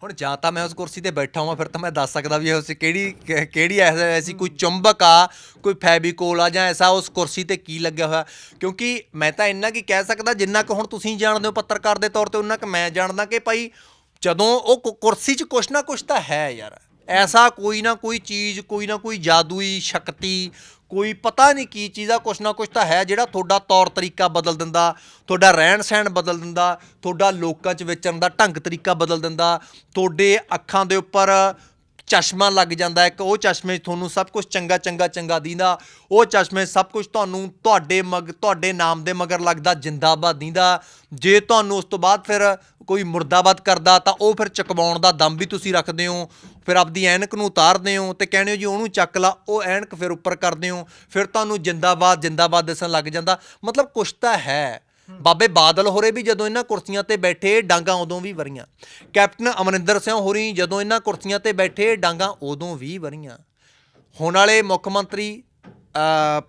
Speaker 2: ਹੁਣ ਜਾਂ ਤਾਂ ਮੈਂ ਉਸ ਕੁਰਸੀ ਤੇ ਬੈਠਾ ਹਾਂ ਫਿਰ ਤਾਂ ਮੈਂ ਦੱਸ ਸਕਦਾ ਵੀ ਉਸ ਕਿਹੜੀ, ਕਿ- ਕਿਹੜੀ ਐਸੀ ਕੋਈ ਚੁੰਬਕ ਆ, ਕੋਈ ਫੈਬੀਕੋਲ ਆ ਜਾਂ ਐਸਾ ਉਸ ਕੁਰਸੀ ਤੇ ਕੀ ਲੱਗਿਆ ਹੋਇਆ। ਕਿਉਂਕਿ ਮੈਂ ਤਾਂ ਇੰਨਾ ਕੀ ਕਹਿ ਸਕਦਾ, ਜਿੰਨਾ ਕੁ ਹੁਣ ਤੁਸੀਂ ਜਾਣਦੇ ਹੋ ਪੱਤਰਕਾਰ ਦੇ ਤੌਰ ਤੇ ਉਹਨਾਂ ਕੁ ਮੈਂ ਜਾਣਦਾ ਕਿ ਭਾਈ ਜਦੋਂ ਉਹ ਕੁ- ਕੁਰਸੀ 'ਚ ਕੁਛ ਨਾ ਕੁਛ ਤਾਂ ਹੈ ਯਾਰ। ਐਸਾ ਕੋਈ ਨਾ ਕੋਈ ਚੀਜ਼, ਕੋਈ ਨਾ ਕੋਈ ਜਾਦੂਈ ਸ਼ਕਤੀ ਕੋਈ ਪਤਾ ਨਹੀਂ ਕੀ ਚੀਜ਼ ਆ, ਕੁਛ ਨਾ ਕੁਛ ਤਾਂ ਹੈ ਜਿਹੜਾ ਤੁਹਾਡਾ ਤੌਰ ਤਰੀਕਾ ਬਦਲ ਦਿੰਦਾ, ਤੁਹਾਡਾ ਰਹਿਣ ਸਹਿਣ ਬਦਲ ਦਿੰਦਾ, ਤੁਹਾਡਾ ਲੋਕਾਂ 'ਚ ਵਿਚਰਨ ਦਾ ਢੰਗ ਤਰੀਕਾ ਬਦਲ ਦਿੰਦਾ, ਤੁਹਾਡੇ ਅੱਖਾਂ ਦੇ ਉੱਪਰ ਚਸ਼ਮਾ ਲੱਗ ਜਾਂਦਾ ਇੱਕ, ਉਹ ਚਸ਼ਮੇ ਤੁਹਾਨੂੰ ਸਭ ਕੁਝ ਚੰਗਾ ਚੰਗਾ ਚੰਗਾ ਦੀਂਦਾ, ਉਹ ਚਸ਼ਮੇ ਸਭ ਕੁਝ ਤੁਹਾਨੂੰ ਤੁਹਾਡੇ ਮਗ, ਤੁਹਾਡੇ ਨਾਮ ਦੇ ਮਗਰ ਲੱਗਦਾ, ਜਿੰਦਾਬਾਦ ਦੀਂਦਾ, ਜੇ ਤੁਹਾਨੂੰ ਉਸ ਤੋਂ ਬਾਅਦ ਫਿਰ ਕੋਈ ਮੁਰਦਾਬਾਦ ਕਰਦਾ ਤਾਂ ਉਹ ਫਿਰ ਚਕਵਾਉਣ ਦਾ ਦਮ ਵੀ ਤੁਸੀਂ ਰੱਖਦੇ ਹੋ, ਫਿਰ ਆਪਦੀ ਐਨਕ ਨੂੰ ਉਤਾਰਦੇ ਹੋ ਤੇ ਕਹਿੰਦੇ ਹੋ ਜੀ ਉਹਨੂੰ ਚੱਕ ਲਾ, ਉਹ ਐਨਕ ਫਿਰ ਉੱਪਰ ਕਰਦੇ ਹੋ, ਫਿਰ ਤੁਹਾਨੂੰ ਜਿੰਦਾਬਾਦ ਜਿੰਦਾਬਾਦ ਦਿਸਣ ਲੱਗ ਜਾਂਦਾ। ਮਤਲਬ ਕੁਛ ਤਾਂ ਹੈ। ਬਾਬੇ ਬਾਦਲ ਹੋਰੇ ਵੀ ਜਦੋਂ ਇਹਨਾਂ ਕੁਰਸੀਆਂ ਤੇ ਬੈਠੇ, ਡਾਂਗਾ ਉਦੋਂ ਵੀ ਵਰੀਆਂ। ਕੈਪਟਨ ਅਮਰਿੰਦਰ ਸਿੰਘ ਹੋਰੀ ਜਦੋਂ ਇਹਨਾਂ ਕੁਰਸੀਆਂ ਤੇ ਬੈਠੇ, ਡਾਂਗਾ ਉਦੋਂ ਵੀ ਵਰੀਆਂ। ਹੁਣ ਵਾਲੇ ਮੁੱਖ ਮੰਤਰੀ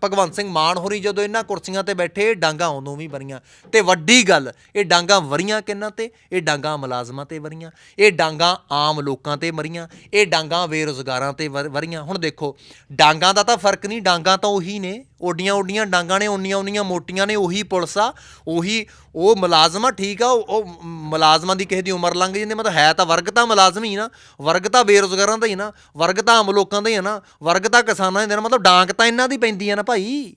Speaker 2: ਭਗਵੰਤ ਸਿੰਘ ਮਾਨ ਹੋਰੀ ਜਦੋਂ ਇਹਨਾਂ ਕੁਰਸੀਆਂ ਤੇ ਬੈਠੇ ਡਾਂਗਾ ਉਦੋਂ ਵੀ ਵਰੀਆਂ ਤੇ ਵੱਡੀ ਗੱਲ, ਇਹ ਡਾਂਗਾ ਵਰੀਆਂ ਕਿੰਨਾਂ ਤੇ? ਇਹ ਡਾਂਗਾ ਮੁਲਾਜ਼ਮਾਂ ਤੇ ਵਰੀਆਂ। ਇਹ ਡਾਂਗਾ ਆਮ ਲੋਕਾਂ ਤੇ ਮਰੀਆਂ। ਇਹ ਡਾਂਗਾ ਬੇਰੁਜ਼ਗਾਰਾਂ ਤੇ ਵਰ- ਵਰੀਆਂ। ਹੁਣ ਦੇਖੋ, ਡਾਂਗਾ ਦਾ ਤਾਂ ਫ਼ਰਕ ਨਹੀਂ, ਡਾਂਗਾ ਤਾਂ ਉਹੀ ਨੇ। ਓਡੀਆਂ ਓਡੀਆਂ ਡਾਂਗਾ ਨੇ ਉਨੀਆਂ ਉਨੀਆਂ ਮੋਟੀਆਂ ਨੇ, ਉਹੀ ਪੁਲਿਸ ਆ, ਉਹੀ ਉਹ ਮੁਲਾਜ਼ਮ ਆ, ਠੀਕ ਆ, ਉਹ ਉਹ ਮੁਲਾਜ਼ਮਾਂ ਦੀ ਕਿਸੇ ਦੀ ਉਮਰ ਲੰਘ ਜਾਂਦੀ, ਮਤਲਬ ਹੈ ਤਾਂ ਵਰਗ ਤਾਂ ਮੁਲਾਜ਼ਮ ਹੀ ਨਾ। ਵਰਗ ਤਾਂ ਬੇਰੁਜ਼ਗਾਰਾਂ ਦਾ ਹੀ ਨਾ। ਵਰਗ ਤਾਂ ਆਮ ਲੋਕਾਂ ਦਾ ਹੀ ਆ ਨਾ। ਵਰਗ ਤਾਂ ਕਿਸਾਨਾਂ ਦੇ ਨਾ, ਮਤਲਬ ਡਾਂਗ ਤਾਂ ਇਹਨਾਂ ਦੀ ਪੈਂਦੀ ਆ ਨਾ ਭਾਈ।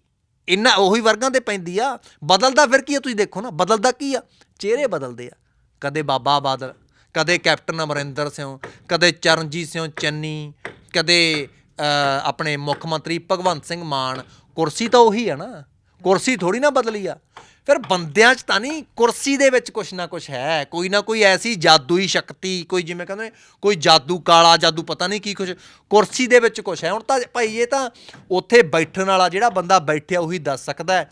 Speaker 2: ਇਹਨਾਂ ਉਹੀ ਵਰਗਾਂ ਤੇ ਪੈਂਦੀ ਆ। ਬਦਲਦਾ ਫਿਰ ਕੀ ਆ ਤੁਸੀਂ ਦੇਖੋ ਨਾ, ਬਦਲਦਾ ਕੀ ਆ? ਚਿਹਰੇ ਬਦਲਦੇ ਆ। ਕਦੇ ਬਾਬਾ ਬਾਦਲ, ਕਦੇ ਕੈਪਟਨ ਅਮਰਿੰਦਰ ਸਿੰਘ, ਕਦੇ ਚਰਨਜੀਤ ਸਿੰਘ ਚੰਨੀ, ਕਦੇ ਆਪਣੇ ਮੁੱਖ ਮੰਤਰੀ ਭਗਵੰਤ ਸਿੰਘ ਮਾਨ। ਕੁਰਸੀ ਤਾਂ ਉਹੀ ਆ ਨਾ। ਕੁਰਸੀ ਥੋੜੀ ਨਾ ਬਦਲੀ ਆ। ਫਿਰ ਬੰਦਿਆਂ 'ਚ ਤਾਂ ਨਹੀਂ, ਕੁਰਸੀ ਦੇ ਵਿੱਚ ਕੁਛ ਨਾ ਕੁਛ ਹੈ। ਕੋਈ ਨਾ ਕੋਈ ਐਸੀ ਜਾਦੂਈ ਸ਼ਕਤੀ, ਕੋਈ ਜਿਵੇਂ ਕਹਿੰਦੇ ਕੋਈ ਜਾਦੂ ਕਾਲਾ ਜਾਦੂ, ਪਤਾ ਨਹੀਂ ਕੀ ਕੁਛ, ਕੁਰਸੀ ਦੇ ਵਿੱਚ ਕੁਛ ਹੈ। ਹੁਣ ਤਾਂ ਭਾਈ ਇਹ ਤਾਂ ਉੱਥੇ ਬੈਠਣ ਵਾਲਾ ਜਿਹੜਾ ਬੰਦਾ ਬੈਠਿਆ, ਉਹੀ ਦੱਸ ਸਕਦਾ ਹੈ।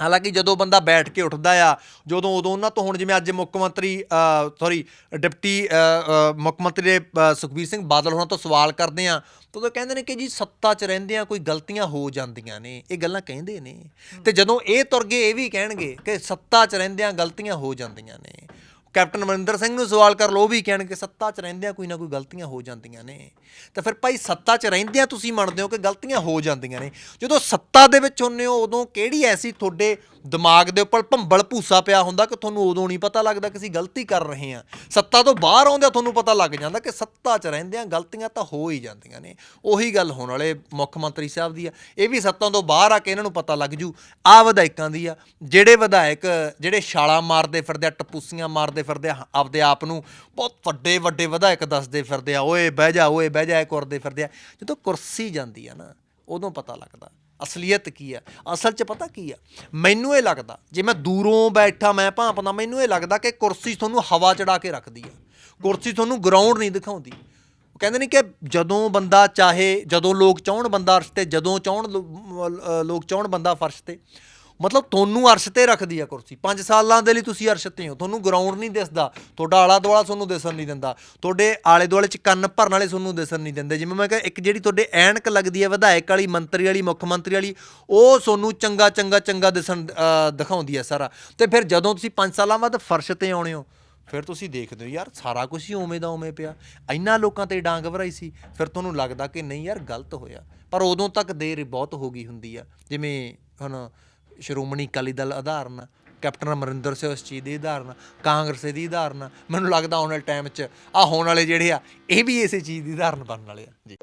Speaker 2: ਹਾਲਾਂਕਿ ਜਦੋਂ ਬੰਦਾ ਬੈਠ ਕੇ ਉੱਠਦਾ ਆ ਜਦੋਂ ਉਦੋਂ ਉਹਨਾਂ ਤੋਂ ਹੁਣ ਜਿਵੇਂ ਅੱਜ ਮੁੱਖ ਮੰਤਰੀ ਸੌਰੀ ਡਿਪਟੀ ਮੁੱਖ ਮੰਤਰੀ ਦੇ, ਸੁਖਬੀਰ ਸਿੰਘ ਬਾਦਲ ਹੋਣਾ ਤੋਂ ਸਵਾਲ ਕਰਦੇ ਆ ਤਾਂ ਉਹ ਕਹਿੰਦੇ ਨੇ ਕਿ ਜੀ ਸੱਤਾ 'ਚ ਰਹਿੰਦੇ ਆ ਕੋਈ ਗਲਤੀਆਂ ਹੋ ਜਾਂਦੀਆਂ ਨੇ ਇਹ ਗੱਲਾਂ ਕਹਿੰਦੇ ਨੇ। ਤੇ ਜਦੋਂ ਇਹ ਤੁਰ ਗਏ ਇਹ ਵੀ ਕਹਿਣਗੇ ਕਿ ਸੱਤਾ 'ਚ ਰਹਿੰਦੇ ਆ ਗਲਤੀਆਂ ਹੋ ਜਾਂਦੀਆਂ ਨੇ। ਕੈਪਟਨ ਅਮਰਿੰਦਰ ਸਿੰਘ ਨੂੰ ਸਵਾਲ ਕਰ ਲਓ, ਉਹ ਵੀ ਕਹਿਣਗੇ, ਸੱਤਾ 'ਚ ਰਹਿੰਦਿਆਂ ਕੋਈ ਨਾ ਕੋਈ ਗਲਤੀਆਂ ਹੋ ਜਾਂਦੀਆਂ ਨੇ। ਤਾਂ ਫਿਰ ਭਾਈ ਸੱਤਾ 'ਚ ਰਹਿੰਦਿਆਂ ਤੁਸੀਂ ਮੰਨਦੇ ਹੋ ਕਿ ਗਲਤੀਆਂ ਹੋ ਜਾਂਦੀਆਂ ਨੇ? ਜਦੋਂ ਸੱਤਾ ਦੇ ਵਿੱਚ ਹੁੰਨੇ ਹੋ, ਉਦੋਂ ਕਿਹੜੀ ਐਸੀ ਤੁਹਾਡੇ ਦਿਮਾਗ ਦੇ ਉੱਪਰ ਭੰਬਲ ਭੂਸਾ ਪਿਆ ਹੁੰਦਾ ਕਿ ਤੁਹਾਨੂੰ ਉਦੋਂ ਨਹੀਂ ਪਤਾ ਲੱਗਦਾ ਕਿ ਅਸੀਂ ਗਲਤੀ ਕਰ ਰਹੇ ਹਾਂ। ਸੱਤਾ ਤੋਂ ਬਾਹਰ ਆਉਂਦਿਆਂ ਤੁਹਾਨੂੰ ਪਤਾ ਲੱਗ ਜਾਂਦਾ ਕਿ ਸੱਤਾ 'ਚ ਰਹਿੰਦਿਆਂ ਗਲਤੀਆਂ ਤਾਂ ਹੋ ਹੀ ਜਾਂਦੀਆਂ ਨੇ। ਉਹੀ ਗੱਲ ਹੋਣ ਵਾਲੇ ਮੁੱਖ ਮੰਤਰੀ ਸਾਹਿਬ ਦੀ ਆ। ਇਹ ਵੀ ਸੱਤਾ ਤੋਂ ਬਾਹਰ ਆ ਕੇ ਇਹਨਾਂ ਨੂੰ ਪਤਾ ਲੱਗ ਜੂ। ਆ ਵਿਧਾਇਕਾਂ ਦੀ ਆ। ਜਿਹੜੇ ਵਿਧਾਇਕ, ਜਿਹੜੇ ਛਾਲਾਂ ਮਾਰਦੇ ਫਿਰਦੇ ਆ, ਟਪੂਸੀਆਂ ਮਾਰਦੇ ਫਿਰਦੇ ਆ, ਆਪਦੇ ਆਪ ਨੂੰ ਬਹੁਤ ਵੱਡੇ ਵੱਡੇ ਵਿਧਾਇਕ ਦੱਸਦੇ ਫਿਰਦੇ ਆ, ਓਏ ਬਹਿ ਜਾ, ਓਏ ਬਹਿ ਜਾ, ਇਹ ਕਰਦੇ ਫਿਰਦੇ ਆ। ਜਦੋਂ ਕੁਰਸੀ ਜਾਂਦੀ ਆ ਨਾ, ਉਦੋਂ ਪਤਾ ਲੱਗਦਾ। ਅਸਲੀਅਤ ਕੀ ਆ? ਅਸਲ 'ਚ ਪਤਾ ਕੀ ਆ? ਮੈਨੂੰ ਇਹ ਲੱਗਦਾ, ਜੇ ਮੈਂ ਦੂਰੋਂ ਬੈਠਾ, ਮੈਂ ਭਾਂਪਦਾ ਮੈਨੂੰ ਇਹ ਲੱਗਦਾ ਕਿ ਕੁਰਸੀ ਤੁਹਾਨੂੰ ਹਵਾ ਚੜਾ ਕੇ ਰੱਖਦੀ ਆ। ਕੁਰਸੀ ਤੁਹਾਨੂੰ ਗਰਾਊਂਡ ਨਹੀਂ ਦਿਖਾਉਂਦੀ। ਉਹ ਕਹਿੰਦੇ ਨੇ ਕਿ ਜਦੋਂ ਬੰਦਾ ਚਾਹੇ, ਜਦੋਂ ਲੋਕ ਚਾਹਣ ਬੰਦਾ ਅਰਸ਼ ਤੇ, ਜਦੋਂ ਚਾਹਣ ਲੋਕ ਚਾਹਣ ਬੰਦਾ ਫਰਸ਼ ਤੇ ਮਤਲਬ ਤੁਹਾਨੂੰ ਅਰਸ਼ ਤੇ ਰੱਖਦੀ ਆ ਕੁਰਸੀ। 5 ਸਾਲਾਂ ਦੇ ਲਈ ਤੁਸੀਂ ਅਰਸ਼ ਤੇ ਹੋ। ਤੁਹਾਨੂੰ ਗਰਾਊਂਡ ਨਹੀਂ ਦਿਸਦਾ। ਤੁਹਾਡਾ ਆਲਾ ਦੁਆਲਾ ਤੁਹਾਨੂੰ ਦਿਸਣ ਨਹੀਂ ਦਿੰਦਾ। ਤੁਹਾਡੇ ਆਲੇ ਦੁਆਲੇ ਚ ਕੰਨ ਭਰਨ ਵਾਲੇ ਤੁਹਾਨੂੰ ਦਿਸਣ ਨਹੀਂ ਦਿੰਦੇ। ਜਿਵੇਂ ਮੈਂ ਕਿਹਾ, ਇੱਕ ਜਿਹੜੀ ਤੁਹਾਡੇ ਐਨਕ ਲੱਗਦੀ ਹੈ ਵਿਧਾਇਕ ਵਾਲੀ, ਮੰਤਰੀ ਵਾਲੀ, ਮੁੱਖ ਮੰਤਰੀ ਵਾਲੀ, ਉਹ ਤੁਹਾਨੂੰ ਚੰਗਾ ਚੰਗਾ ਚੰਗਾ ਦਿਸਣ ਦਿਖਾਉਂਦੀ ਹੈ ਸਾਰਾ। ਤੇ ਫਿਰ ਜਦੋਂ ਤੁਸੀਂ 5 ਸਾਲਾਂ ਬਾਅਦ ਫਰਸ਼ ਤੇ ਆਉਣੇ ਹੋ, ਫਿਰ ਤੁਸੀਂ ਦੇਖਦੇ ਹੋ, ਯਾਰ ਸਾਰਾ ਕੁਝ ਹੀ ਉਵੇਂ ਦਾ ਉਵੇਂ ਪਿਆ। ਇੰਨਾ ਲੋਕਾਂ ਤੇ ਡਾਂਗ ਭਰਾਈ ਸੀ। ਫਿਰ ਤੁਹਾਨੂੰ ਲੱਗਦਾ ਕਿ ਨਹੀਂ ਯਾਰ, ਗਲਤ ਹੋਇਆ। ਪਰ ਉਦੋਂ ਤੱਕ ਦੇਰ ਬਹੁਤ ਹੋ ਗਈ ਹੁੰਦੀ ਆ। ਜਿਵੇਂ ਹੁਣ ਸ਼੍ਰੋਮਣੀ ਅਕਾਲੀ ਦਲ ਉਦਾਹਰਨ ਕੈਪਟਨ ਅਮਰਿੰਦਰ ਸਿੰਘ ਉਸ ਚੀਜ਼ ਦੀ ਉਦਾਹਰਨ ਕਾਂਗਰਸ ਦੀ ਉਦਾਹਰਨ ਆ। ਮੈਨੂੰ ਲੱਗਦਾ ਆਉਣ ਵਾਲੇ ਟਾਈਮ 'ਚ ਆ ਹੋਣ ਵਾਲੇ ਜਿਹੜੇ ਆ, ਇਹ ਵੀ ਇਸੇ ਚੀਜ਼ ਦੀ ਉਦਾਹਰਨ ਬਣਨ ਵਾਲੇ ਆ ਜੀ